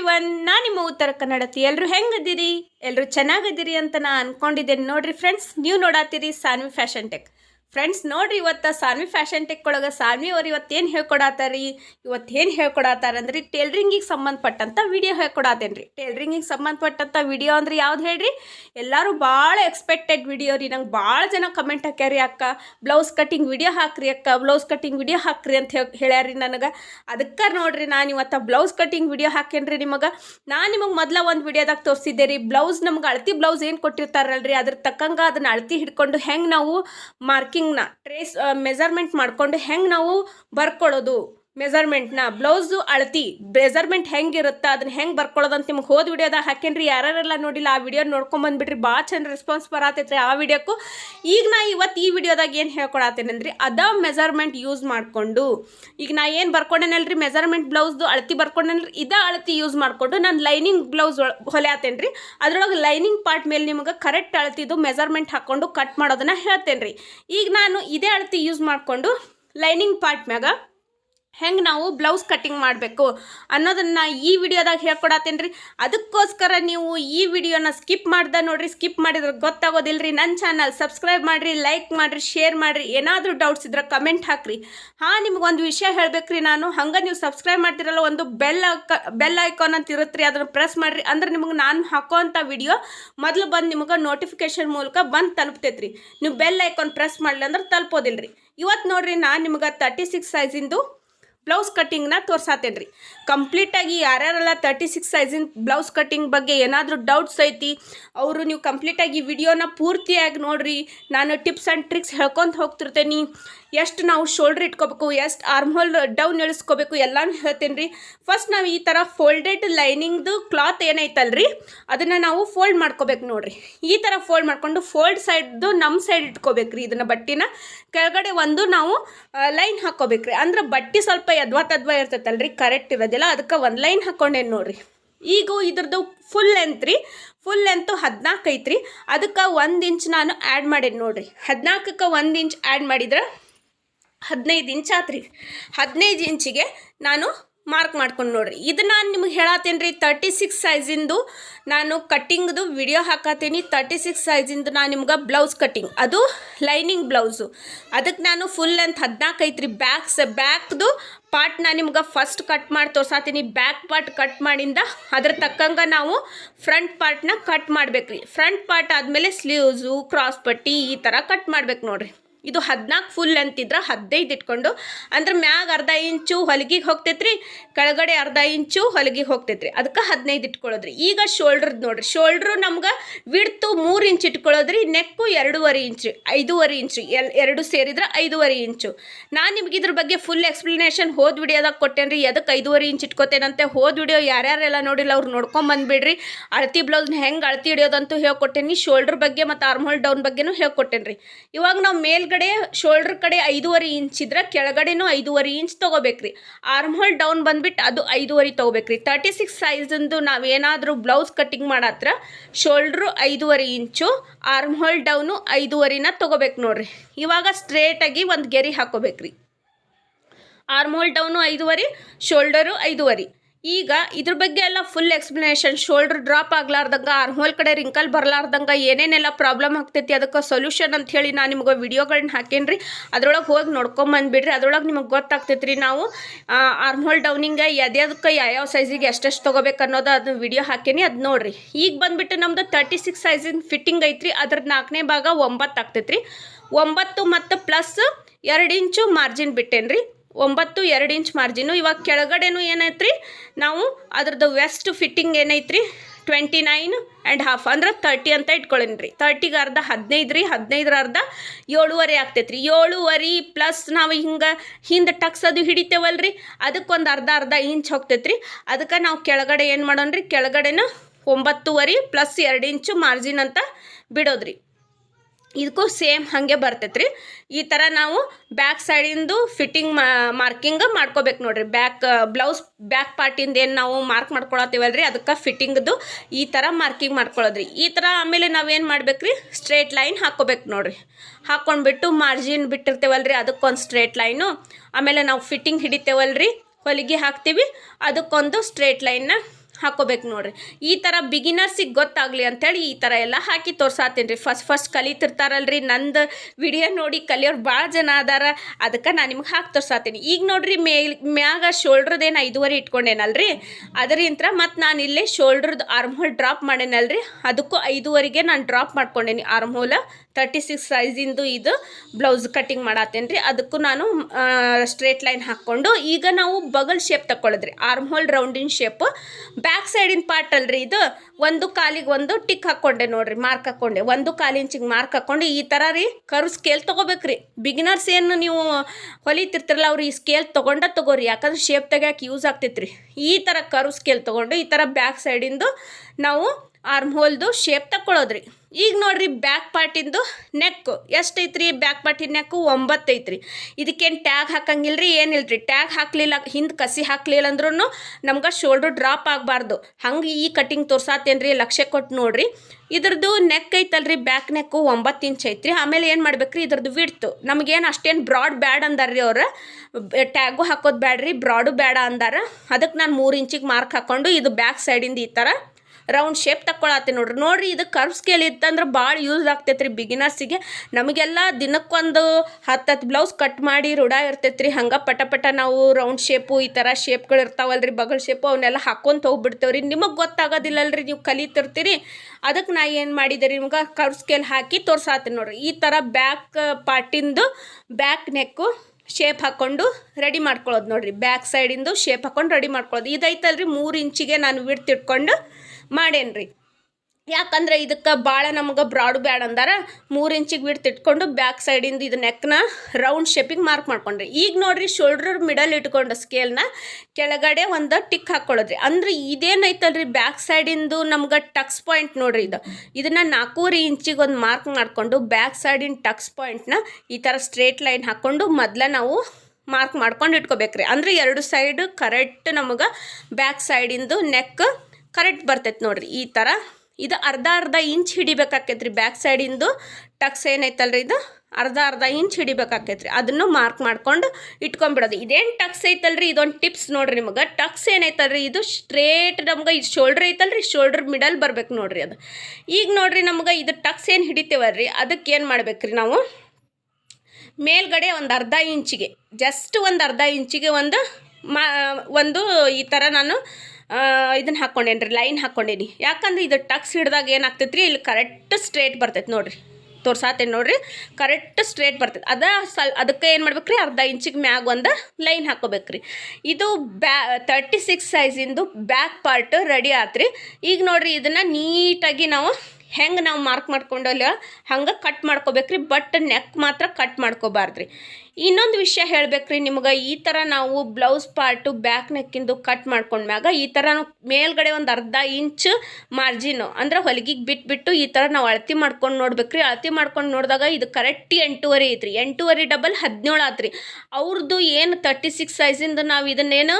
Every one ನಾನು ನಿಮ್ಮ ಉತ್ತರ ಕನ್ನಡತಿ. ಎಲ್ಲರೂ ಹೆಂಗದಿರಿ? ಎಲ್ಲರೂ ಚೆನ್ನಾಗದಿರಿ ಅಂತ ನಾ ಅನ್ಕೊಂಡಿದ್ದೇನೆ. ನೋಡ್ರಿ ಫ್ರೆಂಡ್ಸ್ ನೀವು ನೋಡತ್ತೀರಿ ಸಾನ್ವಿ ಫ್ಯಾಷನ್ ಟೆಕ್ ಫ್ರೆಂಡ್ಸ್ ನೋಡ್ರಿ, ಇವತ್ತು ಸಾನ್ವಿ ಫ್ಯಾಷನ್ ಟೆಕ್ ಒಳಗೆ ಸಾನ್ವಿ ಅವ್ರು ಇವತ್ತೇನು ಹೇಳ್ಕೊಡತ್ತಾರೀ ಇವತ್ತೇನು ಹೇಳ್ಕೊಡತ್ತಾರ ಅಂದ್ರೆ ಟೇಲ್ರಿಂಗಿಗೆ ಸಂಬಂಧಪಟ್ಟಂಥ ವಿಡಿಯೋ ಹೇಳ್ಕೊಡತ್ತೇನೆ ರೀ ಟೇಲ್ರಿಂಗಿಗೆ ಸಂಬಂಧಪಟ್ಟಂಥ ವಿಡಿಯೋ ಅಂದ್ರೆ ಯಾವ್ದು ಹೇಳ್ರಿ? ಎಲ್ಲರೂ ಭಾಳ ಎಕ್ಸ್ಪೆಕ್ಟೆಡ್ ವಿಡಿಯೋ ರೀ. ನಂಗೆ ಭಾಳ ಜನ ಕಮೆಂಟ್ ಹಾಕ್ಯಾರಿ ಅಕ್ಕ. ಬ್ಲೌಸ್ ಕಟ್ಟಿಂಗ್ ವಿಡಿಯೋ ಹಾಕ್ರಿ ಅಕ್ಕ. ಬ್ಲೌಸ್ ಕಟ್ಟಿಂಗ್ ವಿಡಿಯೋ ಹಾಕ್ರಿ ಅಂತ ಹೇಳಿ ಹೇಳ್ಯಾರಿ ನನಗೆ. ಅದಕ್ಕೆ ನೋಡ್ರಿ, ನಾನು ಇವತ್ತು ಬ್ಲೌಸ್ ಕಟ್ಟಿಂಗ್ ವಿಡಿಯೋ ಹಾಕೇನ್ರಿ ನಿಮಗೆ. ನಾನು ನಿಮಗೆ ಮೊದಲ ಒಂದು ವಿಡಿಯೋದಾಗ ತೋರಿಸಿದ್ದೆ ರೀ. ಬ್ಲೌಸ್ ನಮ್ಗೆ ಅಳತಿ ಬ್ಲೌಸ್ ಏನು ಕೊಟ್ಟಿರ್ತಾರಲ್ರಿ? ಅದ್ರ ತಕ್ಕಂಗೆ ಅದನ್ನ ಅಳತಿ ಹಿಡ್ಕೊಂಡು ಹೆಂಗೆ ನಾವು ಮಾರ್ಕಿಂಗ್ನ ಟ್ರೇಸ್ ಮೆಜರ್ಮೆಂಟ್ ಮಾಡಿಕೊಂಡು ಹೆಂಗೆ ನಾವು ಬರ್ಕೊಳ್ಳೋದು ಮೆಜರ್ಮೆಂಟ್ನ ಬ್ಲೌಸು ಅಳತಿ. ಮೆಜರ್ಮೆಂಟ್ ಹೆಂಗಿರುತ್ತೆ ಅದನ್ನ ಹೆಂಗೆ ಬರ್ಕೊಳ್ಳೋದಂತ ಅಂತ ನಿಮ್ಗೆ ಹೋದ ವಿಡಿಯೋದ ಹಾಕೇನ್ರಿ, ಯಾರ್ಯಾರೆಲ್ಲ ನೋಡಿಲ್ಲ ಆ ವಿಡಿಯೋ ನೋಡ್ಕೊಂಬಂದ್ಬಿಟ್ರಿ ಭಾಳ ಚಂದ ರೆಸ್ಪಾನ್ಸ್ ಬರತೈತ್ರಿ ಆ ವಿಡಿಯೋಕ್ಕೂ ಈಗ ನಾ ಇವತ್ತು ಈ ವಿಡಿಯೋದಾಗ ಏನು ಹೇಳ್ಕೊಳತ್ತೇನಂದ್ರಿ ಅದ ಮೆಜರ್ಮೆಂಟ್ ಯೂಸ್ ಮಾಡಿಕೊಂಡು. ಈಗ ನಾ ಏನು ಬರ್ಕೊಂಡೇನಲ್ರಿ ಮೆಜರ್ಮೆಂಟ್ ಬ್ಲೌಸ್ದು ಅಳತಿ ಬರ್ಕೊಂಡೇನಲ್ರಿ, ಇದ ಅಳತಿ ಯೂಸ್ ಮಾಡಿಕೊಂಡು ನಾನು ಲೈನಿಂಗ್ ಬ್ಲೌಸ್ ಹೊಲೆ ರೀ ಅದ್ರೊಳಗೆ ಲೈನಿಂಗ್ ಪಾರ್ಟ್ ಮೇಲೆ ನಿಮಗೆ ಕರೆಕ್ಟ್ ಅಳತಿದು ಮೆಜರ್ಮೆಂಟ್ ಹಾಕ್ಕೊಂಡು ಕಟ್ ಮಾಡೋದನ್ನ ಹೇಳ್ತೇನೆ ರೀ ಈಗ ನಾನು ಇದೇ ಅಳತಿ ಯೂಸ್ ಮಾಡಿಕೊಂಡು ಲೈನಿಂಗ್ ಪಾರ್ಟ್ ಮ್ಯಾಗ ಹೆಂಗೆ ನಾವು ಬ್ಲೌಸ್ ಕಟ್ಟಿಂಗ್ ಮಾಡಬೇಕು ಅನ್ನೋದನ್ನು ಈ ವಿಡಿಯೋದಾಗ ಹೇಳ್ಕೊಡತ್ತೇನೆ ರೀ ಅದಕ್ಕೋಸ್ಕರ ನೀವು ಈ ವಿಡಿಯೋನ ಸ್ಕಿಪ್ ಮಾಡ್ದೆ ನೋಡ್ರಿ, ಸ್ಕಿಪ್ ಮಾಡಿದ್ರೆ ಗೊತ್ತಾಗೋದಿಲ್ಲ ರೀ ನನ್ನ ಚಾನಲ್ ಸಬ್ಸ್ಕ್ರೈಬ್ ಮಾಡಿರಿ, ಲೈಕ್ ಮಾಡಿರಿ, ಶೇರ್ ಮಾಡಿರಿ. ಏನಾದರೂ ಡೌಟ್ಸ್ ಇದ್ರೆ ಕಮೆಂಟ್ ಹಾಕ್ರಿ. ಹಾಂ ನಿಮ್ಗೊಂದು ವಿಷಯ ಹೇಳ್ಬೇಕ್ರಿ ನಾನು. ಹಂಗೆ ನೀವು ಸಬ್ಸ್ಕ್ರೈಬ್ ಮಾಡ್ತಿರಲ್ಲ, ಒಂದು ಬೆಲ್ ಬೆಲ್ ಐಕಾನ್ ಅಂತ ಇರುತ್ತೆ ರೀ ಅದನ್ನು ಪ್ರೆಸ್ ಮಾಡಿರಿ. ಅಂದ್ರೆ ನಿಮಗೆ ನಾನು ಹಾಕೋವಂಥ ವಿಡಿಯೋ ಮೊದಲು ಬಂದು ನಿಮಗೆ ನೋಟಿಫಿಕೇಶನ್ ಮೂಲಕ ಬಂದು ತಲುಪ್ತೈತೆ ರೀ ನೀವು ಬೆಲ್ ಐಕಾನ್ ಪ್ರೆಸ್ ಮಾಡಲಿ ಅಂದ್ರೆ ತಲುಪೋದಿಲ್ಲ ರೀ ಇವತ್ತು ನೋಡ್ರಿ ನಾನು ನಿಮ್ಗೆ ತರ್ಟಿ ಸಿಕ್ಸ್ ಸೈಜಿಂದು ಬ್ಲೌಸ್ ಕಟ್ಟಿಂಗ್ನ ತೋರ್ಸಾತೇನೆ ರೀ ಕಂಪ್ಲೀಟಾಗಿ ಯಾರ್ಯಾರೆಲ್ಲ ತರ್ಟಿ ಸಿಕ್ಸ್ ಸೈಜಿನ ಬ್ಲೌಸ್ ಕಟ್ಟಿಂಗ್ ಬಗ್ಗೆ ಏನಾದರೂ ಡೌಟ್ಸ್ ಐತಿ, ಅವರು ನೀವು ಕಂಪ್ಲೀಟಾಗಿ ವಿಡಿಯೋನ ಪೂರ್ತಿಯಾಗಿ ನೋಡ್ರಿ. ನಾನು ಟಿಪ್ಸ್ ಆ್ಯಂಡ್ ಟ್ರಿಕ್ಸ್ ಹೇಳ್ಕೊಂತ ಹೋಗ್ತಿರ್ತೇನೆ. ಎಷ್ಟು ನಾವು ಶೋಲ್ಡ್ರ್ ಇಟ್ಕೋಬೇಕು, ಎಷ್ಟು ಆರ್ಮ್ ಹೋಲ್ ಡೌನ್ ಇಳಿಸ್ಕೋಬೇಕು ಎಲ್ಲನೂ ಹೇಳ್ತೀನಿ ರೀ. ಫಸ್ಟ್ ನಾವು ಈ ಥರ ಫೋಲ್ಡೆಡ್ ಲೈನಿಂಗ್ದು ಕ್ಲಾತ್ ಏನೈತಲ್ರಿ, ಅದನ್ನು ನಾವು ಫೋಲ್ಡ್ ಮಾಡ್ಕೋಬೇಕು ನೋಡ್ರಿ. ಈ ಥರ ಫೋಲ್ಡ್ ಮಾಡಿಕೊಂಡು ಫೋಲ್ಡ್ ಸೈಡ್ದು ನಮ್ಮ ಸೈಡ್ ಇಟ್ಕೋಬೇಕು ರೀ ಇದನ್ನು ಬಟ್ಟಿನ. ಕೆಳಗಡೆ ಒಂದು ನಾವು ಲೈನ್ ಹಾಕ್ಕೋಬೇಕ್ರಿ ಅಂದ್ರೆ ಬಟ್ಟೆ ಸ್ವಲ್ಪ ಯದ್ವಾ ತದ್ವಾ ಇರ್ತೈತಲ್ರಿ ಕರೆಕ್ಟ್ ಇರೋದಿಲ್ಲ. ಅದಕ್ಕೆ ಒಂದು ಲೈನ್ ಹಾಕ್ಕೊಂಡೇನು ನೋಡ್ರಿ. ಈಗ ಇದ್ರದ್ದು ಫುಲ್ ಲೆಂತ್ ರೀ ಫುಲ್ ಲೆಂತು ಹದಿನಾಲ್ಕು ಐತ್ರಿ. ಅದಕ್ಕೆ ಒಂದು ಇಂಚ್ ನಾನು ಆ್ಯಡ್ ಮಾಡೇನಿ ನೋಡ್ರಿ. ಹದಿನಾಲ್ಕಕ್ಕೆ ಒಂದು ಇಂಚ್ ಆ್ಯಡ್ ಮಾಡಿದ್ರೆ ಹದಿನೈದು ಇಂಚ್ ಆತ್ರಿ. ಹದಿನೈದು ಇಂಚಿಗೆ ನಾನು ಮಾರ್ಕ್ ಮಾಡ್ಕೊಂಡು ನೋಡ್ರಿ. ಇದು ನಾನು ನಿಮ್ಗೆ ಹೇಳತ್ತೇನೆ ರೀ ತರ್ಟಿ ಸಿಕ್ಸ್ ಸೈಜಿಂದು ನಾನು ಕಟ್ಟಿಂಗ್ದು ವಿಡಿಯೋ ಹಾಕತ್ತೀನಿ ತರ್ಟಿ ಸಿಕ್ಸ್ ಸೈಜಿಂದು ನಾನು ನಿಮ್ಗೆ ಬ್ಲೌಸ್ ಕಟ್ಟಿಂಗ್ ಅದು ಲೈನಿಂಗ್ ಬ್ಲೌಸು ಅದಕ್ಕೆ ನಾನು ಫುಲ್ ಲೆಂತ್ ಹದಿನಾಲ್ಕು ಐತ್ರಿ. ಬ್ಯಾಕ್ಸ್ ಬ್ಯಾಕ್ದು ಪಾರ್ಟ್ ನಾನು ನಿಮ್ಗೆ ಫಸ್ಟ್ ಕಟ್ ಮಾಡಿ ತೋರ್ಸಾತೀನಿ. ಬ್ಯಾಕ್ ಪಾರ್ಟ್ ಕಟ್ ಮಾಡಿಂದ ಅದ್ರ ತಕ್ಕಂಗೆ ನಾವು ಫ್ರಂಟ್ ಪಾರ್ಟ್ನ ಕಟ್ ಮಾಡ್ಬೇಕು ಫ್ರಂಟ್ ಪಾರ್ಟ್ ಆದಮೇಲೆ ಸ್ಲೀವ್ಸು ಕ್ರಾಸ್ ಪಟ್ಟಿ ಈ ಥರ ಕಟ್ ಮಾಡ್ಬೇಕು ನೋಡ್ರಿ. ಇದು ಹದಿನಾಲ್ಕು ಫುಲ್ ಅಂತಿದ್ರೆ ಹದಿನೈದು ಇಟ್ಕೊಂಡು, ಅಂದ್ರೆ ಮ್ಯಾಗ ಅರ್ಧ ಇಂಚು ಹೊಲಿಗೆಗೆ ಹೋಗ್ತೈತ್ರಿ, ಕೆಳಗಡೆ ಅರ್ಧ ಇಂಚು ಹೊಲಿಗೆಗೆ ಹೋಗ್ತೈತ್ರಿ. ಅದಕ್ಕೆ ಹದಿನೈದು ಇಟ್ಕೊಳ್ಳೋದ್ರಿ. ಈಗ ಶೋಲ್ಡ್ರದ್ದು ನೋಡ್ರಿ. ಶೋಲ್ಡ್ರು ನಮ್ಗೆ ವಿಡ್ತು ಮೂರು ಇಂಚ್ ಇಟ್ಕೊಳ್ಳೋದ್ರಿ ನೆಕ್ಕು ಎರಡೂವರೆ ಇಂಚು, ಐದೂವರೆ ಇಂಚು, ಎಲ್, ಎರಡು ಸೇರಿದ್ರೆ ಐದೂವರೆ ಇಂಚು. ನಾನು ನಿಮ್ಗೆ ಇದ್ರ ಬಗ್ಗೆ ಫುಲ್ ಎಕ್ಸ್ಪ್ಲನೇಷನ್ ಹೋದ ವಿಡಿಯೋದಾಗ ಕೊಟ್ಟೇನ್ರಿ. ಎದಕ್ಕೆ ಐದೂವರೆ ಇಂಚ್ ಇಟ್ಕೋತೇನಂತೆ ಹೋದ ವಿಡಿಯೋ ಯಾರ್ಯಾರೆಲ್ಲ ನೋಡಿಲ್ಲ ಅವ್ರು ನೋಡ್ಕೊಂಬಂದ್ಬಿಡ್ರಿ ಅಳತಿ ಬ್ಲೌಸ್ನ ಹೆಂಗೆ ಅಳತಿ ಹಿಡಿಯೋದಂತೂ ಹೇಳ್ಕೊಟ್ಟೇನಿ ಶೋಲ್ಡ್ರ್ ಬಗ್ಗೆ ಮತ್ತು ಆರ್ಮೋಲ್ ಡೌನ್ ಬಗ್ಗೆನೂ ಹೇಳ್ಕೊಟ್ಟೇನೆ ರೀ ಇವಾಗ ನಾವು ಮೇಲ್ಗಡೆ ಶೋಲ್ಡ್ರ್ ಕಡೆ ಐದೂವರೆ ಇಂಚ್ ಇದ್ರೆ ಕೆಳಗಡೆನೂ ಐದೂವರೆ ಇಂಚ್ ತೊಗೋಬೇಕ್ರಿ. ಆರ್ಮ್ ಹೋಲ್ ಡೌನ್ ಬಂದ್ಬಿಟ್ಟು ಅದು ಐದೂವರೆ ತೊಗೋಬೇಕ್ರಿ. ತರ್ಟಿ ಸಿಕ್ಸ್ ಸೈಜಂದು ನಾವೇನಾದರೂ ಬ್ಲೌಸ್ ಕಟ್ಟಿಂಗ್ ಮಾಡತ್ರ ಶೋಲ್ಡ್ರು ಐದೂವರೆ ಇಂಚು ಆರ್ಮ್ ಹೋಲ್ ಡೌನು ಐದೂವರೆನ ತೊಗೋಬೇಕು ನೋಡ್ರಿ. ಇವಾಗ ಸ್ಟ್ರೇಟಾಗಿ ಒಂದು ಗೆರಿ ಹಾಕೋಬೇಕ್ರಿ. ಆರ್ಮ್ ಹೋಲ್ ಡೌನು ಐದೂವರೆ ಶೋಲ್ಡರು ಐದೂವರೆ. ಈಗ ಇದ್ರ ಬಗ್ಗೆ ಎಲ್ಲ ಫುಲ್ ಎಕ್ಸ್ಪ್ಲನೇಷನ್ ಶೋಲ್ಡ್ರ್ ಡ್ರಾಪ್ ಆಗ್ಲಾರ್ದಂಗ ಆರ್ಮ್ ಹೋಲ್ ಕಡೆ ರಿಂಕಲ್ ಬರ್ಲಾರ್ದಂಗ ಏನೇನೆಲ್ಲ ಪ್ರಾಬ್ಲಮ್ ಆಗ್ತೈತಿ, ಅದಕ್ಕೆ ಸೊಲ್ಯೂಷನ್ ಅಂತ ಹೇಳಿ ನಾನು ನಿಮ್ಗೆ ವಿಡಿಯೋಗಳನ್ನ ಹಾಕೇನ್ರಿ. ಅದ್ರೊಳಗೆ ಹೋಗಿ ನೋಡ್ಕೊಂಬಂದ್ಬಿಡ್ರಿ ಅದ್ರೊಳಗೆ ನಿಮಗೆ ಗೊತ್ತಾಗ್ತೈತಿ ರೀ ನಾವು ಆರ್ಮ್ ಹೋಲ್ ಡೌನಿಂಗೆ ಯಾವ್ಯಾವ್ದಕ್ಕೆ ಯಾವ್ಯಾವ ಸೈಜಿಗೆ ಎಷ್ಟೆಷ್ಟು ತೊಗೋಬೇಕು ಅನ್ನೋದು ಅದು ವಿಡಿಯೋ ಹಾಕೇನಿ. ಅದು ನೋಡ್ರಿ. ಈಗ ಬಂದ್ಬಿಟ್ಟು ನಮ್ದು ತರ್ಟಿ ಸಿಕ್ಸ್ ಸೈಜಿನ ಫಿಟ್ಟಿಂಗ್ ಐತ್ರಿ. ಅದ್ರ ನಾಲ್ಕನೇ ಭಾಗ ಒಂಬತ್ತು ಆಗ್ತೈತ್ರಿ. ಒಂಬತ್ತು ಮತ್ತು ಪ್ಲಸ್ ಎರಡು ಇಂಚು ಮಾರ್ಜಿನ್ ಬಿಟ್ಟೇನ್ರಿ. ಒಂಬತ್ತು ಎರಡು ಇಂಚ್ ಮಾರ್ಜಿನ್ನು ಇವಾಗ ಕೆಳಗಡೆನೂ ಏನೈತ್ರಿ? ನಾವು ಅದ್ರದ್ದು ವೆಸ್ಟ್ ಫಿಟ್ಟಿಂಗ್ ಏನೈತ್ರಿ? ಟ್ವೆಂಟಿ ನೈನ್ ಆ್ಯಂಡ್ ಹಾಫ್ ಅಂದ್ರೆ ತರ್ಟಿ ಅಂತ ಇಟ್ಕೊಳ್ಳೇನಿ ರೀ ತರ್ಟಿಗೆ ಅರ್ಧ ಹದಿನೈದು ರೀ ಹದಿನೈದರ ಅರ್ಧ ಏಳುವರೆ ಆಗ್ತೈತೆ ರೀ ಏಳುವರೆ ಪ್ಲಸ್ ನಾವು ಹಿಂಗೆ ಹಿಂದೆ ಟಕ್ಸ್ ಅದು ಹಿಡಿತೇವಲ್ರಿ? ಅದಕ್ಕೊಂದು ಅರ್ಧ ಅರ್ಧ ಇಂಚ್ ಹೋಗ್ತೈತೆ ರೀ ಅದಕ್ಕೆ ನಾವು ಕೆಳಗಡೆ ಏನು ಮಾಡೋಣ ರೀ ಕೆಳಗಡೆನೂ ಒಂಬತ್ತುವರೆ ಪ್ಲಸ್ ಎರಡು ಇಂಚು ಮಾರ್ಜಿನ್ ಅಂತ ಬಿಡೋದ್ರಿ. ಇದಕ್ಕೂ ಸೇಮ್ ಹಾಗೆ ಬರ್ತೈತೆ ರೀ ಈ ಥರ ನಾವು ಬ್ಯಾಕ್ ಸೈಡಿಂದು ಫಿಟ್ಟಿಂಗ್ ಮಾರ್ಕಿಂಗ್ ಮಾಡ್ಕೋಬೇಕು ನೋಡ್ರಿ. ಬ್ಯಾಕ್ ಬ್ಲೌಸ್ ಬ್ಯಾಕ್ ಪಾರ್ಟಿಂದ ಏನು ನಾವು ಮಾರ್ಕ್ ಮಾಡ್ಕೊಳತ್ತೀವಲ್ಲ ರೀ ಅದಕ್ಕೆ ಫಿಟ್ಟಿಂಗ್ದು ಈ ಥರ ಮಾರ್ಕಿಂಗ್ ಮಾಡ್ಕೊಳ್ಳೋದ್ರಿ ಈ ಥರ ಆಮೇಲೆ ನಾವೇನು ಮಾಡ್ಬೇಕು ರೀ ಸ್ಟ್ರೇಟ್ ಲೈನ್ ಹಾಕ್ಕೋಬೇಕು ನೋಡ್ರಿ. ಹಾಕ್ಕೊಂಡ್ಬಿಟ್ಟು ಮಾರ್ಜಿನ್ ಬಿಟ್ಟಿರ್ತೇವಲ್ಲ ರೀ ಅದಕ್ಕೊಂದು ಸ್ಟ್ರೇಟ್ ಲೈನು ಆಮೇಲೆ ನಾವು ಫಿಟ್ಟಿಂಗ್ ಹಿಡಿತೇವಲ್ಲ ರೀ ಹೊಲಿಗೆ ಹಾಕ್ತೀವಿ, ಅದಕ್ಕೊಂದು ಸ್ಟ್ರೇಟ್ ಲೈನ್ನ ಹಾಕೋಬೇಕು ನೋಡ್ರಿ. ಈ ಥರ ಬಿಗಿನರ್ಸಿಗೆ ಗೊತ್ತಾಗಲಿ ಅಂಥೇಳಿ ಈ ಥರ ಎಲ್ಲ ಹಾಕಿ ತೋರ್ಸಾತೀನಿ ರೀ. ಫಸ್ಟ್ ಫಸ್ಟ್ ಕಲಿತಿರ್ತಾರಲ್ರಿ. ನಂದು ವಿಡಿಯೋ ನೋಡಿ ಕಲಿಯೋರು ಭಾಳ ಜನ ಅದಾರ. ಅದಕ್ಕೆ ನಾನು ನಿಮ್ಗೆ ಹಾಕಿ ತೋರ್ಸಾತೀನಿ ಈಗ ನೋಡ್ರಿ ಮೇಲ್, ಮ್ಯಾಗ ಶೋಲ್ಡ್ರದೇನು ಐದುವರೆ ಇಟ್ಕೊಂಡೇನಲ್ರಿ? ಅದರಿಂತ್ರ ಮತ್ತು ನಾನು ಇಲ್ಲೇ ಶೋಲ್ಡ್ರದ್ದು ಆರ್ಮ್ ಹೋಲ್ ಡ್ರಾಪ್ ರೀ ಅದಕ್ಕೂ ಐದುವರೆಗೆ ನಾನು ಡ್ರಾಪ್ ಮಾಡ್ಕೊಂಡೇನಿ ಆರ್ಮ್ ಹೋಲ ತರ್ಟಿ ಸಿಕ್ಸ್ ಸೈಜಿಂದು ಇದು ಬ್ಲೌಸ್ ಕಟ್ಟಿಂಗ್ ಮಾಡತ್ತೇನೆ ರೀ. ಅದಕ್ಕೂ ನಾನು ಸ್ಟ್ರೇಟ್ ಲೈನ್ ಹಾಕ್ಕೊಂಡು, ಈಗ ನಾವು ಬಗಲ್ ಶೇಪ್ ತಗೊಳ್ಳೋದ್ರಿ ಆರ್ಮ್ ಹೋಲ್ ರೌಂಡಿನ ಶೇಪ್ ಬ್ಯಾಕ್ ಸೈಡಿನ ಪಾರ್ಟ್ ಅಲ್ರಿ ಇದು. ಒಂದು ಕಾಲಿಗೆ ಒಂದು ಟಿಕ್ ಹಾಕ್ಕೊಂಡೆ ನೋಡ್ರಿ ಮಾರ್ಕ್ ಹಾಕ್ಕೊಂಡೆ ಒಂದು ಕಾಲು ಇಂಚಿಗೆ ಮಾರ್ಕ್ ಹಾಕ್ಕೊಂಡು ಈ ಥರ ರೀ ಕರು ಸ್ಕೇಲ್ ತೊಗೋಬೇಕ್ರಿ. ಬಿಗಿನರ್ಸ್ ಏನು ನೀವು ಹೊಲಿತಿರ್ತಿರಲ್ಲ, ಅವ್ರು ಈ ಸ್ಕೇಲ್ ತೊಗೊಂಡ ತೊಗೋರಿ. ಯಾಕಂದ್ರೆ ಶೇಪ್ ತೆಗ್ಯಾಕೆ ಯೂಸ್ ಆಗ್ತೈತ್ರಿ. ಈ ಥರ ಕರು ಸ್ಕೇಲ್ ತೊಗೊಂಡು, ಈ ಥರ ಬ್ಯಾಕ್ ಸೈಡಿಂದು ನಾವು ಆರ್ಮ್ ಹೋಲ್ದು ಶೇಪ್ ತಕ್ಕೊಳ್ಳೋದ್ರಿ ಈಗ ನೋಡ್ರಿ ಬ್ಯಾಕ್ ಪಾರ್ಟಿಂದು ನೆಕ್ಕು ಎಷ್ಟೈತ್ರಿ ಬ್ಯಾಕ್ ಪಾರ್ಟಿನ ನೆಕ್ಕು ಒಂಬತ್ತೈತ್ರಿ ಇದಕ್ಕೇನು ಟ್ಯಾಗ್ ಹಾಕಂಗಿಲ್ರಿ? ರೀ ಟ್ಯಾಗ್ ಹಾಕಲಿಲ್ಲ, ಹಿಂದೆ ಕಸಿ ಹಾಕಲಿಲ್ಲ ಅಂದ್ರೂ ನಮ್ಗೆ ಶೋಲ್ಡ್ರ್ ಡ್ರಾಪ್ ಆಗಬಾರ್ದು. ಹಂಗೆ ಈ ಕಟಿಂಗ್ ತೋರ್ಸಾತೇನ್ರಿ? ಲಕ್ಷ್ಯ ಕೊಟ್ಟು ನೋಡ್ರಿ. ಇದ್ರದ್ದು ನೆಕ್ ಐತಲ್ರಿ? ಬ್ಯಾಕ್ ನೆಕ್ಕು ಒಂಬತ್ತು ಇಂಚ್ ಐತ್ರಿ. ಆಮೇಲೆ ಏನು ಮಾಡ್ಬೇಕ್ರಿ? ಇದ್ರದ್ದು ವಿಡ್ತು ನಮಗೇನು ಅಷ್ಟೇನು ಬ್ರಾಡ್ ಬ್ಯಾಡ್ ಅಂದಾರ್ರಿ ಅವ್ರು. ಟ್ಯಾಗು ಹಾಕೋದು ಬ್ಯಾಡ್ರಿ ಬ್ರಾಡು ಬೇಡ ಅಂದಾರ. ಅದಕ್ಕೆ ನಾನು ಮೂರು ಇಂಚಿಗೆ ಮಾರ್ಕ್ ಹಾಕ್ಕೊಂಡು ಇದು ಬ್ಯಾಕ್ ಸೈಡಿಂದ ಈ ಥರ ರೌಂಡ್ ಶೇಪ್ ತಕ್ಕೊಳತ್ತೆ ನೋಡ್ರಿ. ನೋಡ್ರಿ ಇದು ಕರ್ವ್ ಸ್ಕೇಲ್ ಇತ್ತಂದ್ರೆ ಭಾಳ ಯೂಸ್ ಆಗ್ತೈತೆ ರೀ ಬಿಗಿನರ್ಸಿಗೆ ನಮಗೆಲ್ಲ ದಿನಕ್ಕೊಂದು ಹತ್ತು ಹತ್ತು ಬ್ಲೌಸ್ ಕಟ್ ಮಾಡಿ ರೂಢ ಇರ್ತೈತೆ ರೀ ಹಂಗೆ ಪಟ ಪಟ ನಾವು ರೌಂಡ್ ಶೇಪು ಈ ಥರ ಶೇಪ್ಗಳು ಇರ್ತಾವಲ್ರಿ, ಬಗಲ್ ಶೇಪು ಅವನ್ನೆಲ್ಲ ಹಾಕ್ಕೊಂತ ಹೋಗ್ಬಿಡ್ತೇವೆ ರೀ ನಿಮಗೆ ಗೊತ್ತಾಗೋದಿಲ್ಲಲ್ರಿ ನೀವು ಕಲಿತಿರ್ತೀರಿ. ಅದಕ್ಕೆ ನಾ ಏನು ಮಾಡಿದೆ ರೀ, ನಿಮ್ಗೆ ಕರ್ವ್ ಸ್ಕೇಲ್ ಹಾಕಿ ತೋರ್ಸಾತೀನಿ ನೋಡ್ರಿ. ಈ ಥರ ಬ್ಯಾಕ್ ಪಾರ್ಟಿಂದು ಬ್ಯಾಕ್ ನೆಕ್ಕು ಶೇಪ್ ಹಾಕ್ಕೊಂಡು ರೆಡಿ ಮಾಡ್ಕೊಳ್ಳೋದು ನೋಡ್ರಿ. ಬ್ಯಾಕ್ ಸೈಡಿಂದು ಶೇಪ್ ಹಾಕ್ಕೊಂಡು ರೆಡಿ ಮಾಡ್ಕೊಳ್ಳೋದು ಇದೈತಲ್ರಿ ಮೂರು ಇಂಚಿಗೆ ನಾನು ವಿಡ್ತಿಟ್ಕೊಂಡು ಮಾಡೇನ್ರಿ? ಯಾಕಂದ್ರೆ ಇದಕ್ಕೆ ಭಾಳ ನಮ್ಗೆ ಬ್ರಾಡ್ ಬ್ಯಾಡ್ ಅಂದಾರ. ಮೂರು ಇಂಚಿಗೆ ಬಿಡ್ತು ಇಟ್ಕೊಂಡು ಬ್ಯಾಕ್ ಸೈಡಿಂದ ಇದು ನೆಕ್ನ ರೌಂಡ್ ಶೇಪಿಗೆ ಮಾರ್ಕ್ ಮಾಡ್ಕೊಂಡ್ರಿ. ಈಗ ನೋಡ್ರಿ ಶೋಲ್ಡ್ರ್ ಮಿಡಲ್ ಇಟ್ಕೊಂಡು ಸ್ಕೇಲ್ನ ಕೆಳಗಡೆ ಒಂದು ಟಿಕ್ ಹಾಕ್ಕೊಳ್ಳೋದ್ರಿ ಅಂದ್ರೆ ಇದೇನೈತಲ್ರಿ ಬ್ಯಾಕ್ ಸೈಡಿಂದು ನಮ್ಗೆ ಟಕ್ಸ್ ಪಾಯಿಂಟ್ ನೋಡ್ರಿ ಇದು. ಇದನ್ನ ನಾಲ್ಕೂವರೆ ಇಂಚಿಗೆ ಒಂದು ಮಾರ್ಕ್ ಮಾಡಿಕೊಂಡು ಬ್ಯಾಕ್ ಸೈಡಿನ ಟಕ್ಸ್ ಪಾಯಿಂಟ್ನ ಈ ಥರ ಸ್ಟ್ರೇಟ್ ಲೈನ್ ಹಾಕ್ಕೊಂಡು ಮೊದಲ ನಾವು ಮಾರ್ಕ್ ಮಾಡ್ಕೊಂಡು ಇಟ್ಕೋಬೇಕ್ರಿ. ಅಂದ್ರೆ ಎರಡು ಸೈಡ್ ಕರೆಕ್ಟ್ ನಮಗೆ ಬ್ಯಾಕ್ ಸೈಡಿಂದು ನೆಕ್ ಕರೆಕ್ಟ್ ಬರ್ತೈತೆ ನೋಡ್ರಿ ಈ ಥರ ಇದು ಅರ್ಧ ಅರ್ಧ ಇಂಚ್ ಹಿಡಿಬೇಕಾಕೈತೆ ರೀ ಬ್ಯಾಕ್ ಸೈಡಿಂದು ಟಕ್ಸ್ ಏನೈತಲ್ರಿ ಇದು? ಅರ್ಧ ಅರ್ಧ ಇಂಚ್ ಹಿಡಿಬೇಕಾಕೈತೆ ರೀ ಅದನ್ನು ಮಾರ್ಕ್ ಮಾಡ್ಕೊಂಡು ಇಟ್ಕೊಂಡ್ಬಿಡೋದು. ಇದೇನು ಟಕ್ಸ್ ಐತಲ್ರಿ? ಇದೊಂದು ಟಿಪ್ಸ್ ನೋಡ್ರಿ ನಿಮಗೆ. ಟಕ್ಸ್ ಏನೈತಲ್ರಿ? ಇದು ಸ್ಟ್ರೇಟ್ ನಮ್ಗೆ ಇದು ಶೋಲ್ಡ್ರ್ ಐತಲ್ರಿ? ಶೋಲ್ಡ್ರ್ ಮಿಡಲ್ ಬರ್ಬೇಕು ನೋಡ್ರಿ ಅದು. ಈಗ ನೋಡ್ರಿ ನಮ್ಗೆ ಇದು ಟಕ್ಸ್ ಏನು ಹಿಡಿತೇವಲ್ರಿ? ಅದಕ್ಕೆ ಏನು ಮಾಡ್ಬೇಕ್ರಿ ನಾವು? ಮೇಲ್ಗಡೆ ಒಂದು ಅರ್ಧ ಇಂಚಿಗೆ ಜಸ್ಟ್ ಒಂದು ಅರ್ಧ ಇಂಚಿಗೆ ಒಂದು ಮಾ, ಒಂದು ಈ ಥರ ನಾನು ಇದನ್ನು ಹಾಕ್ಕೊಂಡೇನಿ ರೀ ಲೈನ್ ಹಾಕ್ಕೊಂಡೇನಿ. ಯಾಕಂದ್ರೆ ಇದು ಟಕ್ಸ್ ಹಿಡ್ದಾಗ ಏನಾಗ್ತೈತೆ ರೀ ಇಲ್ಲಿ ಕರೆಕ್ಟ್ ಸ್ಟ್ರೇಟ್ ಬರ್ತೈತೆ ನೋಡಿರಿ. ತೋರ್ಸಾತೇನೆ ನೋಡ್ರಿ ಕರೆಕ್ಟ್ ಸ್ಟ್ರೇಟ್ ಬರ್ತೈತೆ. ಅದ ಸಲ್, ಅದಕ್ಕೆ ಏನು ಮಾಡ್ಬೇಕು ರೀ ಅರ್ಧ ಇಂಚಿಗೆ ಮ್ಯಾಗ ಒಂದು ಲೈನ್ ಹಾಕೋಬೇಕ್ರಿ ಇದು ಬ್ಯಾ ತರ್ಟಿ ಸಿಕ್ಸ್ ಸೈಜಿಂದು ಬ್ಯಾಕ್ ಪಾರ್ಟ್ ರೆಡಿ ಆತ್ರಿ. ಈಗ ನೋಡ್ರಿ, ಇದನ್ನು ನೀಟಾಗಿ ನಾವು ಹೆಂಗೆ ನಾವು ಮಾರ್ಕ್ ಮಾಡ್ಕೊಂಡಲ್ಲ ಹಂಗೆ ಕಟ್ ಮಾಡ್ಕೋಬೇಕ್ರಿ ಬಟ್ ನೆಕ್ ಮಾತ್ರ ಕಟ್ ಮಾಡ್ಕೋಬಾರ್ದ್ರಿ. ಇನ್ನೊಂದು ವಿಷಯ ಹೇಳ್ಬೇಕ್ರಿ, ನಿಮ್ಗೆ ಈ ಥರ ನಾವು ಬ್ಲೌಸ್ ಪಾರ್ಟು ಬ್ಯಾಕ್ ನೆಕ್ಕಿಂದು ಕಟ್ ಮಾಡ್ಕೊಂಡ್ಮ್ಯಾಗ ಈ ಥರ ಮೇಲ್ಗಡೆ ಒಂದು ಅರ್ಧ ಇಂಚ್ ಮಾರ್ಜಿನು ಅಂದ್ರೆ ಹೊಲಿಗೆಗೆ ಬಿಟ್ಬಿಟ್ಟು ಈ ಥರ ನಾವು ಅಳತಿ ಮಾಡ್ಕೊಂಡು ನೋಡ್ಬೇಕ್ರಿ. ಅಳತಿ ಮಾಡ್ಕೊಂಡು ನೋಡಿದಾಗ ಇದು ಕರೆಕ್ಟ್ ಎಂಟೂವರೆ ಐತ್ರಿ. ಎಂಟೂವರೆ ಡಬಲ್ ಹದಿನೇಳು ಆತ್ರಿ. ಅವ್ರದ್ದು ಏನು ತರ್ಟಿ ಸಿಕ್ಸ್ ಸೈಜಿಂದು ನಾವು ಇದನ್ನೇನು